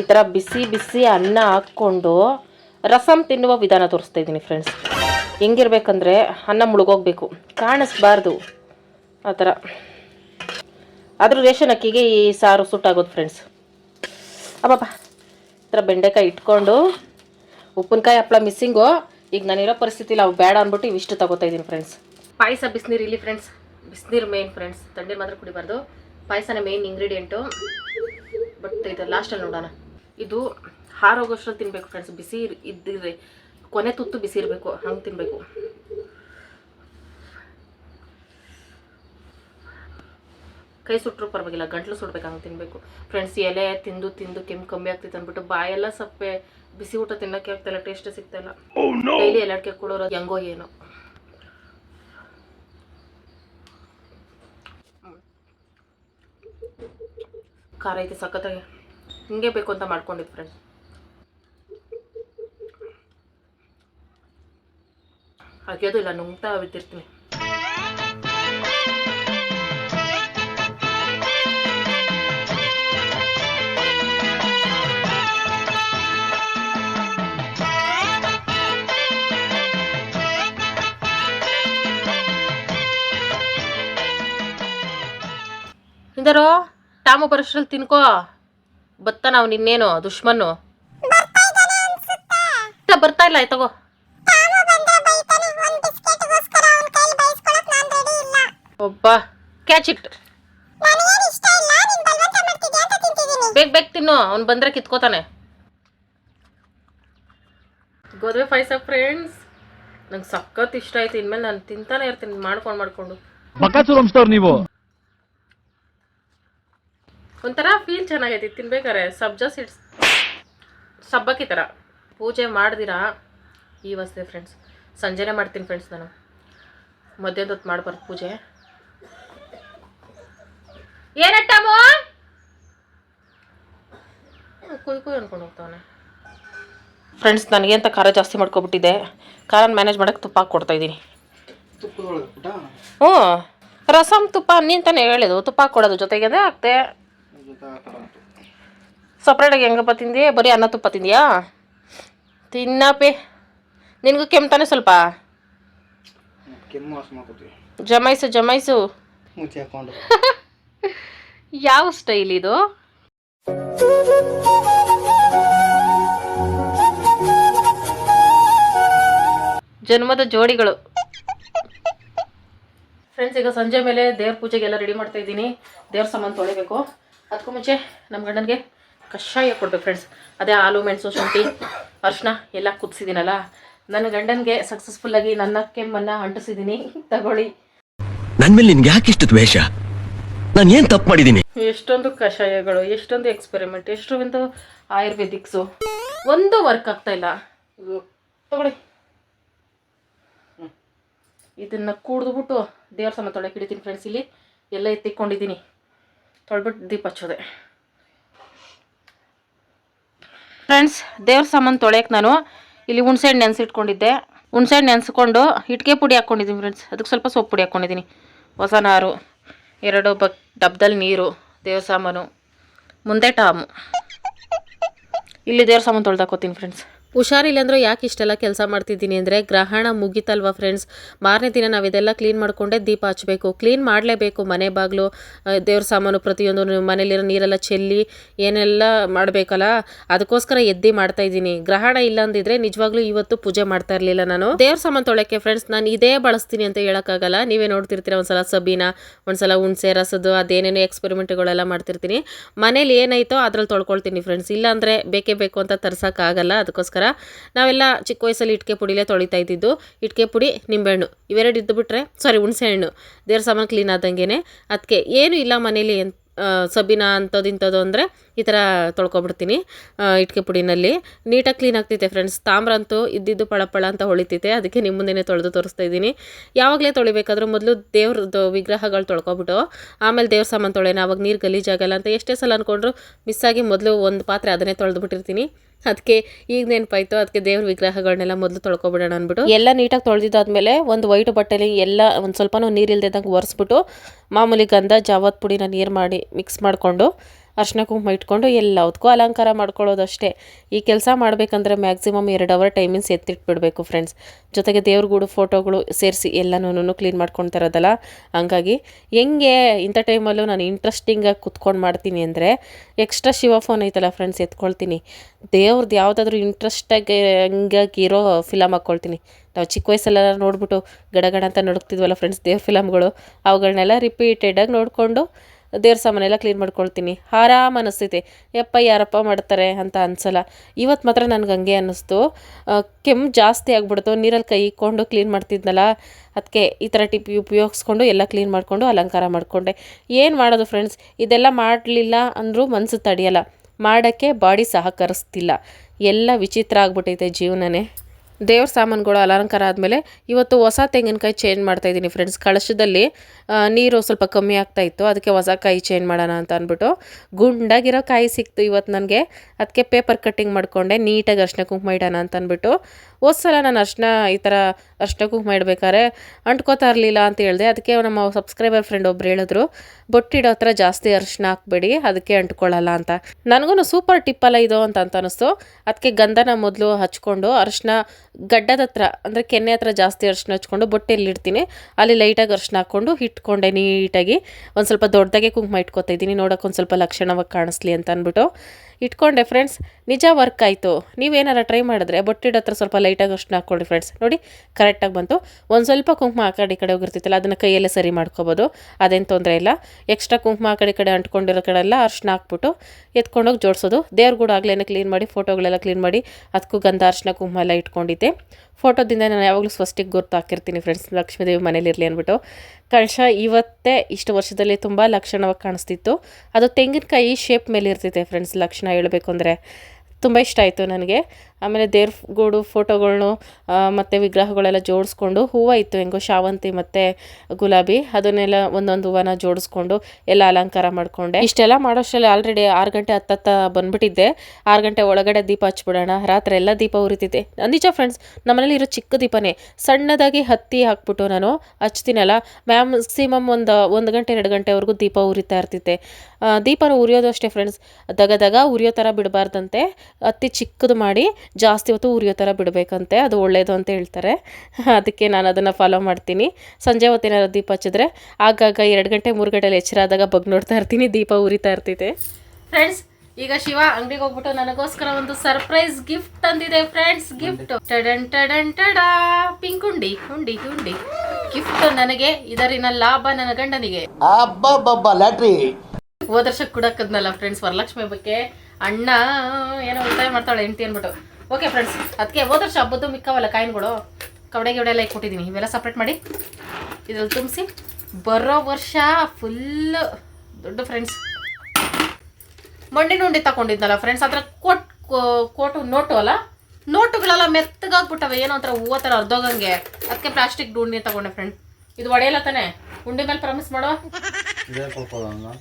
ಈ ಥರ ಬಿಸಿ ಬಿಸಿ ಅನ್ನ ಹಾಕ್ಕೊಂಡು ರಸಮ್ ತಿನ್ನುವ ವಿಧಾನ ತೋರಿಸ್ತಾ ಇದ್ದೀನಿ ಫ್ರೆಂಡ್ಸ್ ಹೆಂಗಿರ್ಬೇಕಂದ್ರೆ ಅನ್ನ ಮುಳುಗೋಗ್ಬೇಕು. ಕಾಣಿಸ್ಬಾರ್ದು. ಆ ಥರ ಆದರೂ ರೇಷನ್ ಅಕ್ಕಿಗೆ ಈ ಸಾರು ಸುಟ್ಟಾಗೋದು ಫ್ರೆಂಡ್ಸ್ ಅಬ್ಬಾ ಈ ಥರ ಬೆಂಡೆಕಾಯಿ ಇಟ್ಕೊಂಡು ಉಪ್ಪಿನಕಾಯಿ ಹಪ್ಪಳ ಮಿಸ್ಸಿಂಗು ಈಗ ನಾನಿರೋ ಪರಿಸ್ಥಿತಿಲಿ ಅವು ಬೇಡ ಅಂದ್ಬಿಟ್ಟು ಇವಿಷ್ಟು ತಗೋತಾ ಇದ್ದೀನಿ ಫ್ರೆಂಡ್ಸ್ ಪಾಯಸ ಬಿಸಿನೀರು ಇಲ್ಲಿ ಫ್ರೆಂಡ್ಸ್ ಬಿಸಿನೀರು ಮೇನ್ ಫ್ರೆಂಡ್ಸ್ ತಣ್ಣೀರು ಮಾತ್ರ ಕುಡಿಬಾರ್ದು. ಪಾಯಸನೇ ಮೇನ್ ಇಂಗ್ರೀಡಿಯೆಂಟು ಬಟ್ ಇದು ಲಾಸ್ಟಲ್ಲಿ ನೋಡೋಣ. ಇದು ಹಾರೋಗೋಷ್ಟ್ರಲ್ಲಿ ತಿನ್ನಬೇಕು ಫ್ರೆಂಡ್ಸ್ ಬಿಸಿ ಇದ್ದಿರಿ ಕೊನೆ ತುತ್ತು ಬಿಸಿ ಇರಬೇಕು. ಹಂಗೆ ತಿನ್ನಬೇಕು ಕೈ ಸುಟ್ಟರು ಪರವಾಗಿಲ್ಲ. ಗಂಟ್ಲು ಸುಡ್ಬೇಕು, ಹಂಗೆ ತಿನ್ನಬೇಕು ಫ್ರೆಂಡ್ಸ್ ಎಲೆ ತಿಂದು ತಿಂದು ಕೆಮ್ಮು ಕಮ್ಮಿ ಆಗ್ತಿತ್ತು ಅಂದ್ಬಿಟ್ಟು ಬಾಯೆಲ್ಲ ಸಪ್ಪೆ ಬಿಸಿ ಊಟ ತಿನ್ನೋಕ್ಕೆ ಆಗ್ತಾಯಿಲ್ಲ ಟೇಸ್ಟ್ ಸಿಗ್ತಾಯಿಲ್ಲ ಡೈಲಿ ಎಲ್ಲಡ್ಕೆ ಕೊಡೋರು ಹೆಂಗೋ ಏನೋ. ಖಾರ ಐತೆ ಸಖತ್ತಾಗಿ. ಹಿಂಗೆ ಬೇಕು ಅಂತ ಮಾಡ್ಕೊಂಡಿದ್ದು ಫ್ರೆಂಡ್ಸ್ ಅಗೆಯೋದು ಇಲ್ಲ ನುಂಗ್ತಾ ಬಿದ್ದಿರ್ತೀನಿ. ಇಂದರು ಟಾಮು ಬರೋಷ್ಟ್ರಲ್ಲಿ ತಿನ್ಕೋ. ಬತ್ತ ನಾವು ನಿನ್ನೇನು ದುಶ್ಮನ್ನು. ಇಲ್ಲ, ಬರ್ತಾ ಇಲ್ಲ ಆಯ್ತಗೋ ತಗೋ. ತಾನು ಬಂದ್ರೆ ಬೈತಾನೆ ಒಂದ್ ಬಿಸ್ಕೆಟ್ಗೋಸ್ಕರ ಅವನ ಕೈಲಿ ಬೈಸ್ಕೊಳಕ್ ನಾನ್ ರೆಡಿ ಇಲ್ಲ ಒಬ್ಬ ಕ್ಯಾಚ್ ಇಟ್ ನನಗೇನ್ ಇಷ್ಟ ಇಲ್ಲ ನೀನ್ ಬಲವಂತ ಮಾಡ್ತಿದ್ಯಾ ಅಂತ ತಿಂತಿದ್ದೀನಿ ಬೇಗ ಬೇಗ ತಿನ್ನು ಅವ್ನು ಬಂದ್ರೆ ಕಿತ್ಕೋತಾನೆ. ಗೋಧಿ ಪಾಯಸ ಫ್ರೆಂಡ್ಸ್ ನಂಗೆ ಸಖತ್ ಇಷ್ಟ ಆಯ್ತು. ಇನ್ಮೇಲೆ ನಾನು ತಿಂತಾನೆ ಇರ್ತೀನಿ. ಮಾಡ್ಕೊಂಡು ಮಾಡ್ಕೊಂಡು. ನೀವು. ಒಂಥರ ಫೀಲ್ ಚೆನ್ನಾಗೈತಿ ತಿನ್ಬೇಕಾರೆ ಸಬ್ಜಾ ಸಿಡ್ಸ್ ಸಬ್ಬಕ್ಕಿ ಥರ ಪೂಜೆ ಮಾಡ್ದಿರಾ? ಈ ವಸ್ತೆ ಫ್ರೆಂಡ್ಸ್ ಸಂಜೆನೇ ಮಾಡ್ತೀನಿ ಫ್ರೆಂಡ್ಸ್ ನಾನು. ಮಧ್ಯಾಹ್ನದ ಹೊತ್ತು ಮಾಡಬಾರ್ದು ಪೂಜೆ. ಏನಟ್ಟಮ್ಮ ಕುಯ್ ಕುಯ್ ಅನ್ಕೊಂಡು ಹೋಗ್ತಾವನೆ. ಫ್ರೆಂಡ್ಸ್ ನನಗೆ ಅಂತ ಖಾರ ಜಾಸ್ತಿ ಮಾಡ್ಕೊಬಿಟ್ಟಿದೆ. ಖಾರನ ಮ್ಯಾನೇಜ್ ಮಾಡೋಕ್ಕೆ ತುಪ್ಪ ತುಪ್ಪದೊಳಗೆ ಪುಟ ಹ್ಞೂ ರಸಮ್ ತುಪ್ಪ ನೀನು ತಾನೇ ಹೇಳಿದ್ದು ತುಪ್ಪ ಹಾಕ್ಕೊಡೋದು ಜೊತೆಗೆ ಅದೇ ಹಾಕ್ತೆ ಜೊತೆ ಆ ಥರ ಉಂಟು ಸಪ್ರೇಟಾಗಿ ಹೆಂಗಪ್ಪ ತಿಂದಿ? ಬರೀ ಅನ್ನ ತುಪ್ಪ ತಿಂದಿಯಾ? ತಿನ್ನಪ್ಪಿ. ನಿನಗೂ ಕೆಮ್ತಾನೆ ಸ್ವಲ್ಪ? ಜಮಾಯಿಸು ಜಮಾಯಿಸು. ಯಾವ ಸ್ಟೈಲ್ ಇದು? ಜನ್ಮದ ಜೋಡಿಗಳು. ಫ್ರೆಂಡ್ಸ್ ಈಗ ಸಂಜೆ ಮೇಲೆ ದೇವ್ರ ಪೂಜೆಗೆಲ್ಲ ರೆಡಿ ಮಾಡ್ತಾ ಇದ್ದೀನಿ. ದೇವ್ರ ಸಾಮಾನು ತೊಳಿಬೇಕು. ಅದಕ್ಕೂ ಮುಂಚೆ ನಮ್ಮ ಗಂಡನಿಗೆ ಕಷಾಯ ಕೊಡ್ಬೇಕು ಫ್ರೆಂಡ್ಸ್ ಅದೇ ಹಾಲು ಮೆಣಸು ಶುಂಠಿ ಅರ್ಶಿನ ಎಲ್ಲ ಕುದಿಸಿದ್ದೀನಲ್ಲ ನನ್ನ ಗಂಡನಿಗೆ ಸಕ್ಸಸ್ಫುಲ್ಲಾಗಿ ನನ್ನ ಕೆಮ್ಮನ್ನು ಅಂಟಿಸಿದ್ದೀನಿ ತಗೊಳ್ಳಿ. ನನ್ನ ಮೇಲೆ ನಿನ್ಗೆ ಯಾಕಿಷ್ಟು ದ್ವೇಷ? ನಾನು ಏನು ತಪ್ಪು ಮಾಡಿದ್ದೀನಿ ಎಷ್ಟೊಂದು ಕಷಾಯಗಳು ಎಷ್ಟೊಂದು ಎಕ್ಸ್ಪೆರಿಮೆಂಟ್ ಎಷ್ಟೊಂದು ಆಯುರ್ವೇದಿಕ್ಸು. ಒಂದು ವರ್ಕ್ ಆಗ್ತಾ ಇಲ್ಲ. ತಗೊಳ್ಳಿ. ಇದನ್ನು ಕೂಡಿದ್ಬಿಟ್ಟು ದೇವ್ರ ಸಮ ತೊಳೆ ಹಿಡಿತೀನಿ ಫ್ರೆಂಡ್ಸ್ ಇಲ್ಲಿ ಎಲ್ಲ ಎತ್ತಿಕೊಂಡಿದ್ದೀನಿ ತೊಳ್ಬಿಟ್ಟು ದೀಪ ಹಚ್ಚೋದೆ. ಫ್ರೆಂಡ್ಸ್ ದೇವ್ರ ಸಾಮಾನು ತೊಳೆಯಕ್ಕೆ ನಾನು ಇಲ್ಲಿ ಹುಣ್ಸೆಹಣ್ಣು ನೆನೆಸಿಟ್ಕೊಂಡಿದ್ದೆ. ಹುಣ್ಸೆಹಣ್ಣು ನೆನೆಸ್ಕೊಂಡು ಇಟ್ಕೆ ಪುಡಿ ಹಾಕ್ಕೊಂಡಿದ್ದೀನಿ ಫ್ರೆಂಡ್ಸ್ ಅದಕ್ಕೆ ಸ್ವಲ್ಪ ಸೊಪ್ಪು ಪುಡಿ ಹಾಕ್ಕೊಂಡಿದ್ದೀನಿ ಹೊಸ ನಾರು ಎರಡು ಬಕ್ ಡಬ್ದಲ್ಲಿ ನೀರು, ದೇವ್ರ ಸಾಮಾನು, ಮುಂದೆ ಟಾಮು. ಇಲ್ಲಿ ದೇವ್ರ ಸಾಮಾನು ತೊಳ್ದಾಕೋತೀನಿ ಫ್ರೆಂಡ್ಸ್ ಹುಷಾರಿಲ್ಲ ಅಂದ್ರೆ ಯಾಕೆ ಇಷ್ಟೆಲ್ಲ ಕೆಲಸ ಮಾಡ್ತಿದ್ದೀನಿ ಅಂದರೆ ಗ್ರಹಣ ಮುಗಿತಲ್ವಾ ಫ್ರೆಂಡ್ಸ್ ಮಾರನೇ ದಿನ ನಾವು ಇದೆಲ್ಲ ಕ್ಲೀನ್ ಮಾಡಿಕೊಂಡೇ ದೀಪ ಹಚ್ಚಬೇಕು ಕ್ಲೀನ್ ಮಾಡಲೇಬೇಕು ಮನೆ ಬಾಗಿಲು ದೇವ್ರ ಸಾಮಾನು ಪ್ರತಿಯೊಂದು ಮನೇಲಿರೋ ನೀರೆಲ್ಲ ಚೆಲ್ಲಿ ಏನೆಲ್ಲ ಮಾಡಬೇಕಲ್ಲ, ಅದಕ್ಕೋಸ್ಕರ ಎದ್ದಿ ಮಾಡ್ತಾ ಇದ್ದೀನಿ. ಗ್ರಹಣ ಇಲ್ಲ ಅಂದಿದ್ರೆ ನಿಜವಾಗ್ಲೂ ಇವತ್ತು ಪೂಜೆ ಮಾಡ್ತಾ ಇರಲಿಲ್ಲ ನಾನು. ದೇವ್ರ ಸಾಮಾನು ತೊಳಕ್ಕೆ ಫ್ರೆಂಡ್ಸ್ ನಾನು ಇದೇ ಬಳಸ್ತೀನಿ ಅಂತ ಹೇಳೋಕ್ಕಾಗಲ್ಲ. ನೀವೇ ನೋಡ್ತಿರ್ತೀರ ಒಂದ್ಸಲ ಸಬೀನ, ಒಂದ್ಸಲ ಹುಣ್ಸೆ, ರಸದ್ದು, ಅದೇನೇನೋ ಎಕ್ಸ್ಪೆರಿಮೆಂಟ್ಗಳೆಲ್ಲ ಮಾಡ್ತಿರ್ತೀನಿ. ಮನೇಲಿ ಏನಾಯ್ತೋ ಅದ್ರಲ್ಲಿ ತೊಳ್ಕೊಳ್ತೀನಿ ಫ್ರೆಂಡ್ಸ್ ಇಲ್ಲಾಂದರೆ ಬೇಕೇ ಬೇಕು ಅಂತ ತರ್ಸೋಕ್ಕಾಗಲ್ಲ. ಅದಕ್ಕೋಸ್ಕರ ನಾವೆಲ್ಲ ಚಿಕ್ಕ ವಯಸ್ಸಲ್ಲಿ ಇಟ್ಕೆ ಪುಡಿಲೇ ತೊಳಿತಾ ಇದ್ದಿದ್ದು. ಇಟ್ಕೆ ಪುಡಿ, ನಿಂಬೆಹಣ್ಣು, ಇವೆರಡು ಇದ್ದು ಬಿಟ್ರೆ ಸಾರಿ ಹುಣಸೆಹಣ್ಣು. ದೇವ್ರ ಸಾಮಾನು ಕ್ಲೀನ್ ಆದಂಗೆ ಅದಕ್ಕೆ ಏನು ಇಲ್ಲ ಮನೇಲಿ ಸಬಿನ ಅಂಥದ್ದು ಇಂಥದ್ದು ಅಂದರೆ ಈ ಥರ ತೊಳ್ಕೊಬಿಡ್ತೀನಿ ಇಟ್ಕೆ ಪುಡಿನಲ್ಲಿ. ನೀಟಾಗಿ ಕ್ಲೀನ್ ಆಗ್ತೈತೆ ಫ್ರೆಂಡ್ಸ್ ತಾಮ್ರ ಅಂತೂ ಇದ್ದಿದ್ದು ಪಳಪಳ ಅಂತ ಹೊಳಿತೈತೆ ಅದಕ್ಕೆ ನಿಮ್ಮ ಮುಂದೆನೇ ತೊಳೆದು ತೋರಿಸ್ತಾ ಇದ್ದೀನಿ. ಯಾವಾಗಲೇ ತೊಳಿಬೇಕಾದ್ರೂ ಮೊದಲು ದೇವ್ರದ್ದು ವಿಗ್ರಹಗಳು ತೊಳ್ಕೊಬಿಟ್ಟು, ಆಮೇಲೆ ದೇವ್ರ ಸಾಮಾನು ತೊಳೆನ, ಅವಾಗ ನೀರು ಗಲೀಜಾಗಲ್ಲ ಅಂತ ಎಷ್ಟೇ ಸಲ ಅಂದ್ಕೊಂಡ್ರು ಮಿಸ್ಸಾಗಿ ಮೊದಲು ಒಂದು ಪಾತ್ರೆ ಅದನ್ನೇ ತೊಳೆದು ಬಿಟ್ಟಿರ್ತೀನಿ ಅದಕ್ಕೆ ಈಗ ನೆನಪಾಯ್ತು, ಅದಕ್ಕೆ ದೇವ್ರ ವಿಗ್ರಹಗಳನ್ನೆಲ್ಲ ಮೊದಲು ತೊಳ್ಕೊಬಿಡೋಣ ಅಂದ್ಬಿಟ್ಟು. ಎಲ್ಲ ನೀಟಾಗಿ ತೊಳೆದಿದ್ದಾದ್ಮೇಲೆ ಒಂದು ವೈಟ್ ಬಟ್ಟೆಲಿ ಎಲ್ಲ ಒಂದು ಸ್ವಲ್ಪನೂ ನೀರು ಇಲ್ದಿದ್ದಂಗೆ ಒರೆಸ್ಬಿಟ್ಟು ಮಾಮೂಲಿ ಗಂಧ ಜಾವತ್ ಪುಡಿನ ನೀರು ಮಾಡಿ ಮಿಕ್ಸ್ ಮಾಡಿಕೊಂಡು ಅರ್ಶಿನ ಕುಂಕುಮ ಇಟ್ಕೊಂಡು ಎಲ್ಲದಕ್ಕೂ ಅಲಂಕಾರ ಮಾಡ್ಕೊಳ್ಳೋದಷ್ಟೇ. ಈ ಕೆಲಸ ಮಾಡಬೇಕಂದ್ರೆ ಮ್ಯಾಕ್ಸಿಮಮ್ ಎರಡು ಅವರ್ ಟೈಮಿಂಗ್ಸ್ ಎತ್ತಿಟ್ಬಿಡಬೇಕು ಫ್ರೆಂಡ್ಸ್ ಜೊತೆಗೆ ದೇವ್ರಗೂಡು ಫೋಟೋಗಳು ಸೇರಿಸಿ ಎಲ್ಲನೂ ಕ್ಲೀನ್ ಮಾಡ್ಕೊತಾ ಹಂಗಾಗಿ ಹೆಂಗೆ ಇಂಥ ಟೈಮಲ್ಲೂ ನಾನು ಇಂಟ್ರೆಸ್ಟಿಂಗಾಗಿ ಕುತ್ಕೊಂಡು ಮಾಡ್ತೀನಿ ಅಂದರೆ ಎಕ್ಸ್ಟ್ರಾ ಶಿವ ಫೋನ್ ಐತಲ್ಲ ಫ್ರೆಂಡ್ಸ್ ಎತ್ಕೊಳ್ತೀನಿ. ದೇವ್ರದ್ದು ಯಾವುದಾದ್ರೂ ಇಂಟ್ರೆಸ್ಟಾಗಿ ಹಂಗಾಗಿರೋ ಫಿಲಮ್ ಹಾಕ್ಕೊಳ್ತೀನಿ. ನಾವು ಚಿಕ್ಕ ವಯಸ್ಸಲ್ಲೆಲ್ಲ ನೋಡ್ಬಿಟ್ಟು ಗಡಗಡ ಅಂತ ನಡುಕ್ತಿದ್ವಲ್ಲ ಫ್ರೆಂಡ್ಸ್ ದೇವ್ರ ಫಿಲಮ್ಗಳು ಅವುಗಳನ್ನೆಲ್ಲ ರಿಪೀಟೆಡಾಗಿ ನೋಡಿಕೊಂಡು ದೇವ್ರ ಸಾಮಾನೆಲ್ಲ ಕ್ಲೀನ್ ಮಾಡ್ಕೊಳ್ತೀನಿ. ಆರಾಮ ಅನಿಸ್ತೈತೆ. ಯಪ್ಪ, ಯಾರಪ್ಪ ಮಾಡ್ತಾರೆ ಅಂತ ಅನ್ಸಲ್ಲ. ಇವತ್ತು ಮಾತ್ರ ನನಗೆ ಹಂಗೆ ಅನ್ನಿಸ್ತು ಕೆಮ್ಮು ಜಾಸ್ತಿ ಆಗ್ಬಿಡ್ತು. ನೀರಲ್ಲಿ ಕೈ ಇಕ್ಕೊಂಡು ಕ್ಲೀನ್ ಮಾಡ್ತಿದ್ನಲ್ಲ ಅದಕ್ಕೆ ಈ ಥರ ಟಿಪ್ ಉಪಯೋಗಿಸ್ಕೊಂಡು ಎಲ್ಲ ಕ್ಲೀನ್ ಮಾಡಿಕೊಂಡು ಅಲಂಕಾರ ಮಾಡಿಕೊಂಡೆ. ಏನು ಮಾಡೋದು ಫ್ರೆಂಡ್ಸ್ ಇದೆಲ್ಲ ಮಾಡಲಿಲ್ಲ ಅಂದರೂ ಮನಸ್ಸು ತಡೆಯಲ್ಲ. ಮಾಡೋಕ್ಕೆ ಬಾಡಿ ಸಹಕರಿಸ್ತಿಲ್ಲ. ಎಲ್ಲ ವಿಚಿತ್ರ ಆಗ್ಬಿಟ್ಟೈತೆ ಜೀವನನೇ. ದೇವ್ರ ಸಾಮಾನುಗಳು ಅಲಂಕಾರ ಆದಮೇಲೆ ಇವತ್ತು ಹೊಸ ತೆಂಗಿನಕಾಯಿ ಚೇಂಜ್ ಮಾಡ್ತಾ ಇದ್ದೀನಿ ಫ್ರೆಂಡ್ಸ್ ಕಳಶದಲ್ಲಿ ನೀರು ಸ್ವಲ್ಪ ಕಮ್ಮಿ ಆಗ್ತಾ ಇತ್ತು, ಅದಕ್ಕೆ ಹೊಸ ಕಾಯಿ ಚೇಂಜ್ ಮಾಡೋಣ ಅಂತ ಅಂದ್ಬಿಟ್ಟು ಗುಂಡಾಗಿರೋ ಕಾಯಿ ಸಿಕ್ತು ಇವತ್ತು ನನಗೆ. ಅದಕ್ಕೆ ಪೇಪರ್ ಕಟ್ಟಿಂಗ್ ಮಾಡಿಕೊಂಡೆ, ನೀಟಾಗಿ ಅರ್ಶಿನ ಕುಂಕುಮ ಇಡೋಣ ಅಂತ ಅಂದ್ಬಿಟ್ಟು. ಸಲ ನಾನು ಅರ್ಶಿನ ಈ ಥರ ಅರ್ಶಿನ ಕುಂಕುಮ ಇಡಬೇಕಾದ್ರೆ ಅಂಟ್ಕೋತಾ ಇರಲಿಲ್ಲ ಅಂತ ಹೇಳಿದೆ. ಅದಕ್ಕೆ ನಮ್ಮ ಸಬ್ಸ್ಕ್ರೈಬರ್ ಫ್ರೆಂಡ್ ಒಬ್ರು ಹೇಳಿದ್ರು, ಬೊಟ್ಟಿಡೋ ಹತ್ರ ಜಾಸ್ತಿ ಅರ್ಶಿನ ಹಾಕ್ಬೇಡಿ, ಅದಕ್ಕೆ ಅಂಟ್ಕೊಳ್ಳಲ್ಲ ಅಂತ. ನನಗೂ ಸೂಪರ್ ಟಿಪ್ಪಲ್ಲ ಇದು ಅಂತ ಅನಿಸ್ತು. ಅದಕ್ಕೆ ಗಂಧನ ಮೊದಲು ಹಚ್ಕೊಂಡು ಅರ್ಶಿನ ಗಡ್ಡದ ಹತ್ರ, ಅಂದರೆ ಕೆನ್ನೆ ಹತ್ರ ಜಾಸ್ತಿ ಅರ್ಶಿನ ಹಚ್ಕೊಂಡು ಬೊಟ್ಟೆಯಲ್ಲಿ ಇಡ್ತೀನಿ. ಅಲ್ಲಿ ಲೈಟಾಗಿ ಅರ್ಶಿನ ಹಾಕ್ಕೊಂಡು ಇಟ್ಕೊಂಡೆ ನೀಟಾಗಿ. ಒಂದು ಸ್ವಲ್ಪ ದೊಡ್ಡದಾಗೆ ಕುಂಕುಮ ಇಟ್ಕೊತಾ ಇದ್ದೀನಿ. ನೋಡೋಕೆ ಒಂದು ಸ್ವಲ್ಪ ಲಕ್ಷಣವಾಗಿ ಕಾಣಿಸ್ಲಿ ಅಂತ ಅಂದ್ಬಿಟ್ಟು. ಇಟ್ಕೊಂಡೆ ಫ್ರೆಂಡ್ಸ್ ನಿಜ ವರ್ಕ್ ಆಯಿತು. ನೀವೇನಾರ ಟ್ರೈ ಮಾಡಿದ್ರೆ ಬೊಟ್ಟಿಡ ಹತ್ರ ಸ್ವಲ್ಪ ಲೈಟಾಗಿ ಅಷ್ಟು ಹಾಕ್ಕೊಳ್ಳಿ ಫ್ರೆಂಡ್ಸ್ ನೋಡಿ ಕರೆಕ್ಟಾಗಿ ಬಂತು. ಒಂದು ಸ್ವಲ್ಪ ಕುಂಕುಮ ಆ ಕಡೆ ಈ ಕಡೆ ಹೋಗಿರ್ತಿತ್ತಲ್ಲ, ಅದನ್ನು ಕೈಯಲ್ಲೇ ಸರಿ ಮಾಡ್ಕೋಬೋದು. ಅದೇನು ತೊಂದರೆ ಇಲ್ಲ. ಎಕ್ಸ್ಟ್ರಾ ಕುಂಕುಮ ಆ ಕಡೆ ಈ ಕಡೆ ಅಂಟ್ಕೊಂಡಿರೋ ಕಡೆ ಎಲ್ಲ ಅರ್ಶನ ಹಾಕ್ಬಿಟ್ಟು ಎತ್ಕೊಂಡೋಗಿ ಜೋಡಿಸೋದು. ದೇವ್ರ ಕೂಡ ಆಗಲೇ ಕ್ಲೀನ್ ಮಾಡಿ ಫೋಟೋಗಳೆಲ್ಲ ಕ್ಲೀನ್ ಮಾಡಿ ಅದಕ್ಕೂ ಗಂಧ ಅರ್ಶನ ಕುಂಕುಮ ಎಲ್ಲ ಇಟ್ಕೊಂಡಿದ್ದೆ. ಫೋಟೋದಿಂದ ನಾನು ಯಾವಾಗಲೂ ಸ್ವಸ್ಟಿಗೆ ಗುರ್ತು ಹಾಕಿರ್ತೀನಿ ಫ್ರೆಂಡ್ಸ್ ಲಕ್ಷ್ಮೀದೇವಿ ಮನೇಲಿರಲಿ ಅಂದ್ಬಿಟ್ಟು ಕಳಶ ಇವತ್ತೇ ಇಷ್ಟು ವರ್ಷದಲ್ಲಿ ತುಂಬ ಲಕ್ಷಣವಾಗಿ ಕಾಣಿಸ್ತಿತ್ತು. ಅದು ತೆಂಗಿನಕಾಯಿ ಶೇಪ್ ಮೇಲೆ ಇರ್ತೈತೆ ಫ್ರೆಂಡ್ಸ್ ಲಕ್ಷಣ ಹೇಳಬೇಕು ಅಂದರೆ ತುಂಬ ಇಷ್ಟ ಆಯಿತು ನನಗೆ. ಆಮೇಲೆ ದೇವ್ರ ಗೂಡು ಫೋಟೋಗಳ್ನು ಮತ್ತು ವಿಗ್ರಹಗಳೆಲ್ಲ ಜೋಡಿಸ್ಕೊಂಡು ಹೂವು ಇತ್ತು ಹೆಂಗೋ ಶಾವಂತಿ ಮತ್ತು ಗುಲಾಬಿ, ಅದನ್ನೆಲ್ಲ ಒಂದೊಂದು ಹೂವನ ಜೋಡಿಸ್ಕೊಂಡು ಎಲ್ಲ ಅಲಂಕಾರ ಮಾಡಿಕೊಂಡೆ. ಇಷ್ಟೆಲ್ಲ ಮಾಡೋಷ್ಟರಲ್ಲಿ ಆಲ್ರೆಡಿ ಆರು ಗಂಟೆ ಹತ್ತತ್ತ ಬಂದುಬಿಟ್ಟಿದ್ದೆ. ಆರು ಗಂಟೆ ಒಳಗಡೆ ದೀಪ ಹಚ್ಬಿಡೋಣ, ರಾತ್ರಿ ಎಲ್ಲ ದೀಪ ಉರಿತಿದ್ದೆ. ನಿಜ ಫ್ರೆಂಡ್ಸ್ ನಮ್ಮನೇಲಿ ಇರೋ ಚಿಕ್ಕ ದೀಪನೇ, ಸಣ್ಣದಾಗಿ ಹತ್ತಿ ಹಾಕ್ಬಿಟ್ಟು ನಾನು ಹಚ್ತೀನಲ್ಲ ಮ್ಯಾಕ್ಸಿಮಮ್ ಒಂದು ಒಂದು ಗಂಟೆ, ಎರಡು ಗಂಟೆವರೆಗೂ ದೀಪ ಉರಿತಾ ಇರ್ತಿದ್ದೆ. ದೀಪನ ಉರಿಯೋದು ಅಷ್ಟೇ ಫ್ರೆಂಡ್ಸ್ ದಗ ಉರಿಯೋ ಥರ ಬಿಡಬಾರ್ದಂತೆ. ಅತಿ ಚಿಕ್ಕದು ಮಾಡಿ ಜಾಸ್ತಿ ಹೊತ್ತು ಉರಿಯೋ ಥರ ಬಿಡಬೇಕಂತೆ ಅದು ಒಳ್ಳೆಯದು ಅಂತ ಹೇಳ್ತಾರೆ. ಅದಕ್ಕೆ ನಾನು ಅದನ್ನು ಫಾಲೋ ಮಾಡ್ತೀನಿ. ಸಂಜೆ ಹೊತ್ತೇನಾದ್ರು ದೀಪ ಹಚ್ಚಿದ್ರೆ ಆಗಾಗ ಎರಡು ಗಂಟೆ ಮೂರು ಗಂಟೆಲಿ ಎಚ್ಚರಾದಾಗ ಬಗ್ ನೋಡ್ತಾ ಇರ್ತೀನಿ ದೀಪ ಉರಿತಾ ಇರ್ತೈತೆ ಫ್ರೆಂಡ್ಸ್ ಈಗ ಶಿವ ಅಂಗಡಿಗೆ ಹೋಗ್ಬಿಟ್ಟು ನನಗೋಸ್ಕರ ಒಂದು ಸರ್ಪ್ರೈಸ್ ಗಿಫ್ಟ್ ತಂದಿದೆ ಫ್ರೆಂಡ್ಸ್ ಗಿಫ್ಟ್ ಟಡನ್ ಟಡನ್ ಟಡಾ. ಪಿಂಕ್ ಉಂಡಿ ಉಂಡಿ ಉಂಡಿ. ಗಿಫ್ಟ್ ನನಗೆ ಇದರಿನ ಲಾಭ ನನ್ನ ಗಂಡನಿಗೆ. ಹೋದ ವರ್ಷ ಕುಡಕ್ಕದ್ನಲ್ಲ ಫ್ರೆಂಡ್ಸ್ ವರಲಕ್ಷ್ಮಿ ಹಬ್ಬಕ್ಕೆ. ಅಣ್ಣ, ಏನೋ ಉಳಿತಾಯ ಮಾಡ್ತಾಳೆ ಹೆಂಡತಿ ಅಂದ್ಬಿಟ್ಟು. ಓಕೆ ಫ್ರೆಂಡ್ಸ್ ಅದಕ್ಕೆ ಹೋದ ವರ್ಷ ಹಬ್ಬದ್ದು ಮಿಕ್ಕವಲ್ಲ ಕಾಯಿನ್ಗಳು. ಕವಡೆ ಗಿವಡೆ ಎಲ್ಲ ಇಟ್ಕೊಟ್ಟಿದ್ದೀನಿ ಇವೆಲ್ಲ ಸಪ್ರೇಟ್ ಮಾಡಿ ಇದ್ರಲ್ಲಿ ತುಂಬಿಸಿ ಬರೋ ವರ್ಷ ಫುಲ್ ದೊಡ್ಡ ಫ್ರೆಂಡ್ಸ್ ಮಂಡಿನ ಉಂಡಿ ತಗೊಂಡಿದ್ನಲ್ಲ ಫ್ರೆಂಡ್ಸ್ ಅದ್ರ ಕೋಟ್ ಕೋಟು, ನೋಟು ಅಲ್ಲ? ನೋಟುಗಳೆಲ್ಲ ಮೆತ್ತಗಾಗ್ಬಿಟ್ಟವೆ. ಏನೋ ಒಂಥರ ಹೂವು ಥರ ಅರ್ಧೋಗಂಗೆ ಅದಕ್ಕೆ ಪ್ಲಾಸ್ಟಿಕ್ ಡೂಂಡಿ ತಗೊಂಡೆ ಫ್ರೆಂಡ್ ಇದು ಒಡೆಯಲ್ಲ ತಾನೆ? ಉಂಡಿ ಮೇಲೆ ಪ್ರಾಮಿಸ್ ಮಾಡೋ?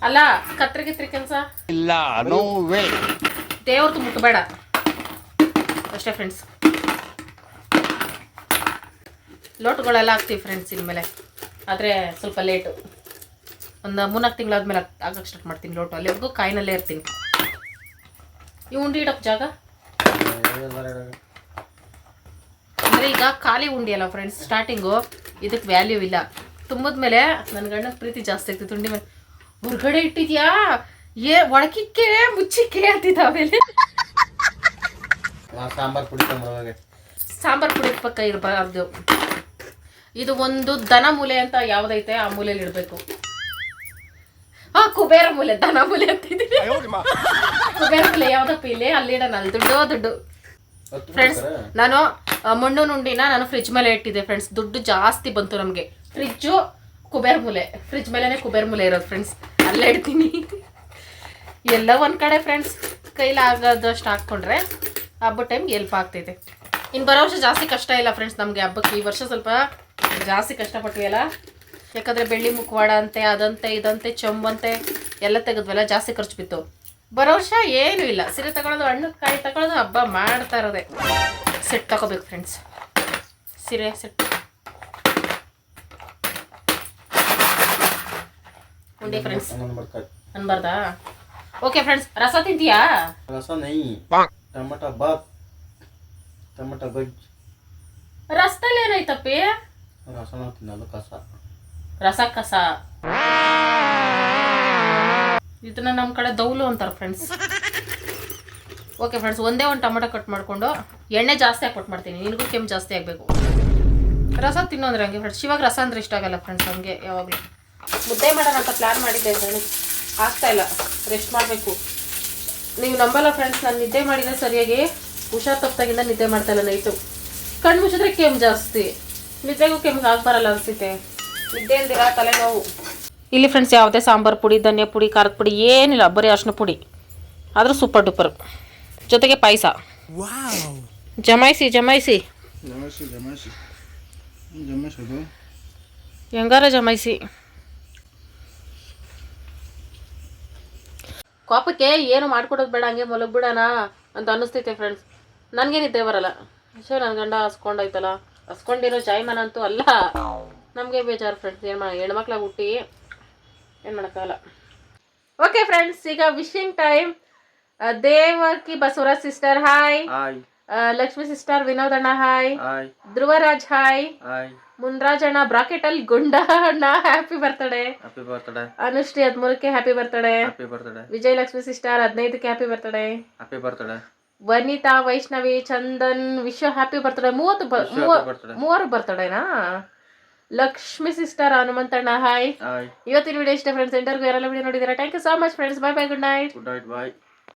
ಅಲ್ಲ ಕತ್ರಿ ಗಿತ್ರಿ ಕೆಲಸ? ಇಲ್ಲ ನೋ ವೇ ದೇವ್ರದ್ದು ಮುಟ್ಟಬೇಡ ಅಷ್ಟೇ ಫ್ರೆಂಡ್ಸ್ ಲೋಟುಗಳೆಲ್ಲ ಹಾಕ್ತೀವಿ ಫ್ರೆಂಡ್ಸ್ ಇನ್ಮೇಲೆ. ಆದರೆ ಸ್ವಲ್ಪ ಲೇಟು ಒಂದು ಮೂರ್ನಾಲ್ಕು ತಿಂಗಳಾದ್ಮೇಲೆ ಆಗಕ್ಕೆ ಸ್ಟಾರ್ಟ್ ಮಾಡ್ತೀನಿ ಲೋಟು. ಅಲ್ಲಿವರೆಗೂ ಕಾಯಿನಲ್ಲೇ ಇರ್ತೀನಿ. ಈ ಉಂಡಿ ಇಡೋಕೆ ಜಾಗ? ಅಂದರೆ ಈಗ ಖಾಲಿ ಉಂಡಿ ಅಲ್ಲ ಫ್ರೆಂಡ್ಸ್ ಸ್ಟಾರ್ಟಿಂಗು ಇದಕ್ಕೆ ವ್ಯಾಲ್ಯೂ ಇಲ್ಲ. ತುಂಬದ ಮೇಲೆ ನನ್ನ ಗಂಡನ ಪ್ರೀತಿ ಜಾಸ್ತಿ ಆಗ್ತಿತ್ತು. ತುಂಡಿ ಮೇಲೆ ಹೊರಗಡೆ ಇಟ್ಟಿದ್ಯಾ? ಏ ಒಳಕಿಕ್ಕೆ ಮುಚ್ಚಿಕ್ಕೆ ಅಂತಿದ್ದ ಆಮೇಲೆ. ಸಾಂಬಾರ್ ಪುಡಿ ಸಾಂಬಾರ್ ಪುಡಿ ಪಕ್ಕ ಇರಬಾರ್ದು. ಇದು ಒಂದು ದನ ಮೂಲೆ ಅಂತ ಯಾವ್ದೈತೆ ಆ ಮೂಲೆಯಲ್ಲಿ ಇಡಬೇಕು. ಹಾ ಕುಬೇರ ಮೂಲೆ ದನ ಮೂಲೆ ಅಂತಿದ್ದೀನಿ ಕುಬೇರ ಮೂಲೆ ಯಾವ್ದಪ್ಪ ಇಲ್ಲಿ? ಅಲ್ಲಿ ಇಡೋಣ ಅಲ್ಲಿ ದುಡ್ಡು ದುಡ್ಡು. ಫ್ರೆಂಡ್ಸ್ ನಾನು ಮಣ್ಣು ನುಂಡಿನ ನಾನು ಫ್ರಿಜ್ ಮೇಲೆ ಇಟ್ಟಿದ್ದೆ ಫ್ರೆಂಡ್ಸ್ ದುಡ್ಡು ಜಾಸ್ತಿ ಬಂತು ನಮಗೆ. ಫ್ರಿಜ್ಜು ಕುಬೇರ್ ಮೂಲೆ. ಫ್ರಿಜ್ ಮೇಲೇ ಕುಬೇರ್ ಮೂಲೆ ಇರೋದು ಫ್ರೆಂಡ್ಸ್ ಅಲ್ಲೇ ಇಡ್ತೀನಿ. ಎಲ್ಲ ಒಂದು ಕಡೆ ಫ್ರೆಂಡ್ಸ್ ಕೈಲಿ ಆಗೋದಷ್ಟು ಹಾಕ್ಕೊಂಡ್ರೆ ಹಬ್ಬದ ಟೈಮ್ ಎಲ್ಪ್ ಆಗ್ತೈತೆ. ಇನ್ನು ಬರೋ ವರ್ಷ ಜಾಸ್ತಿ ಕಷ್ಟ ಇಲ್ಲ ಫ್ರೆಂಡ್ಸ್ ನಮಗೆ ಹಬ್ಬಕ್ಕೆ. ಈ ವರ್ಷ ಸ್ವಲ್ಪ ಜಾಸ್ತಿ ಕಷ್ಟಪಟ್ವಿಯಲ್ಲ. ಯಾಕಂದರೆ ಬೆಳ್ಳಿ ಮುಖವಾಡ ಅಂತೆ, ಅದಂತೆ, ಇದಂತೆ ಚೊಂಬಂತೆ ಎಲ್ಲ ತೆಗೆದ್ವಲ್ಲ ಜಾಸ್ತಿ ಖರ್ಚು ಬಿತ್ತು. ಬರೋ ವರ್ಷ ಏನೂ ಇಲ್ಲ. ಸೀರೆ ತಗೊಳ್ಳೋದು ಹಣ್ಣು, ಕಾಯಿ ತಗೊಳ್ಳೋದು ಹಬ್ಬ ಮಾಡ್ತಾ ಇರೋದೆ. ಸೆಟ್ ತಗೋಬೇಕು ಫ್ರೆಂಡ್ಸ್ ಸೀರೆ ಸೆಟ್ ಉಂಡೆ ಫ್ರೆಂಡ್ಸ್ ಅನ್ಬಾರ್ದಾ ಓಕೆ ಫ್ರೆಂಡ್ಸ್ ರಸ ತಿಂತೀಯಾ? ರಸ ನೈ. ಟಮಟ ಬಾತ್. ಟಮಟ ಬಜ್ಜಿ. ರಸದಲ್ಲಿ ಏನೈತಪ್ಪಿ ರಸನ ತಿನ್ನೋದು ಕಸ. ರಸ ಕಸ. ಇದನ್ನ ನಮ್ಮ ಕಡೆ ದೌಲು ಅಂತಾರೆ ಫ್ರೆಂಡ್ಸ್ ಓಕೆ ಫ್ರೆಂಡ್ಸ್ ಒಂದೇ ಒಂದು ಟೊಮೆಟೊ ಕಟ್ ಮಾಡಿಕೊಂಡು ಎಣ್ಣೆ ಜಾಸ್ತಿ ಹಾಕಿ ಕಟ್ ಮಾಡ್ತೀನಿ. ನಿನಗೂ ಕೆಮ್ಮು ಜಾಸ್ತಿ ಆಗಬೇಕು. ರಸ ತಿನ್ನೋಂದ್ರೆ ಫ್ರೆಂಡ್ಸ್ ಇವಾಗ ರಸ ಅಂದ್ರೆ ಇಷ್ಟ ಆಗಲ್ಲ ಫ್ರೆಂಡ್ಸ್ ಹಂಗೆ ಯಾವಾಗಲೂ. ಮುದ್ದೆ ಮಾಡೋಣ ಅಂತ ಪ್ಲ್ಯಾನ್ ಮಾಡಿದ್ದೆ ಕಣಿ ಆಗ್ತಾ ಇಲ್ಲ. ರೆಸ್ಟ್ ಮಾಡಬೇಕು. ನೀವು ನಂಬಲ್ಲ ಫ್ರೆಂಡ್ಸ್ ನಾನು ನಿದ್ದೆ ಮಾಡಿದ್ರೆ ಸರಿಯಾಗಿ ಹುಷಾರು ತಪ್ಪಾಗಿಂದ ನಿದ್ದೆ ಮಾಡ್ತಾ ಇಲ್ಲ ನೈಟು ಕಣ್ಣು ಮುಚ್ಚಿದ್ರೆ ಕೆಮ್ಮು ಜಾಸ್ತಿ. ನಿದ್ದೆಗೂ ಕೆಮ್ಮಿಗೆ ಆಗ್ಬಾರಲ್ಲ ಅನಿಸುತ್ತೆ. ನಿದ್ದೆ ಇಲ್ದಿರ ತಲೆನೋವು. ಇಲ್ಲಿ ಫ್ರೆಂಡ್ಸ್ ಯಾವುದೇ ಸಾಂಬಾರು ಪುಡಿ ಧನಿಯಾ ಪುಡಿ ಖಾರದ ಪುಡಿ ಏನಿಲ್ಲ ಬರೀ ಅರ್ಶಿನ ಪುಡಿ. ಆದರೂ ಸೂಪರ್ ಡೂಪರ್ ಜೊತೆಗೆ ಪಾಯಸ. ಜಮಾಯಿಸಿ ಜಮಾಯಿಸಿ. ಹೆಂಗಾರ ಜಮಾಯಿಸಿ. ಕೋಪಕ್ಕೆ ಏನು ಮಾಡ್ಕೊಡೋದು ಬೇಡ ಹಂಗೆ ಮಲಗ್ಬಿಡೋಣ ಅಂತ ಅನ್ನಿಸ್ತೈತೆ ಫ್ರೆಂಡ್ಸ್ ನನಗೆ ನಿದ್ದೆ ಬರಲ್ಲ. ಸೊ ನನ್ನ ಗಂಡ ಹಸ್ಕೊಂಡೈತಲ್ಲ ಹಸ್ಕೊಂಡಿರೋ ಜಾಯ್ಮನ ಅಂತೂ ಅಲ್ಲ. ನಮಗೆ ಬೇಜಾರು ಫ್ರೆಂಡ್ಸ್ ಏನು ಮಾಡ ಹೆಣ್ಮಕ್ಳಾಗ ಹುಟ್ಟಿ ಏನು ಮಾಡೋಕ್ಕಾಗಲ್ಲ. ಓಕೆ ಫ್ರೆಂಡ್ಸ್ ಈಗ wishing time Devaki Basavaraj sister hi Lakshmi sister ವಿನೋದಣ್ಣ hi Dhruvaraj hi ಮುನ್ರಾಜಣ್ಣ ಬ್ರಾಕೆಟ್ ಅಲ್ಲಿ ಗುಂಡ ಅಣ್ಣ happy birthday happy birthday Anushri ಹದಿಮೂರಕ್ಕೆ happy birthday happy birthday Vijayalakshmi sister ಹದಿನೈದಕ್ಕೆ happy birthday happy birthday Vanitha Vaishnavi Chandan Vishwa happy birthday ಮೂವತ್ತು ಬ- ವಿಶ್ವ ಮೂವ- happy birthday. ಮೂವರು ಬರ್ತಡೇನಾ ಲಕ್ಷ್ಮಿ ಸಿಸ್ಟರ್ ಹನುಮಂತಣ್ಣ ಹಾಯ್ ಹಾಯ್ ಇವತ್ತಿನ ವಿಡಿಯೋ ಇಷ್ಟ ಫ್ರೆಂಡ್ಸ್ ಎಂಟರ್ಗೂ ಯಾರೆಲ್ಲ video ನೋಡಿದಾರೆ thank you so much friends bye bye good night good night bye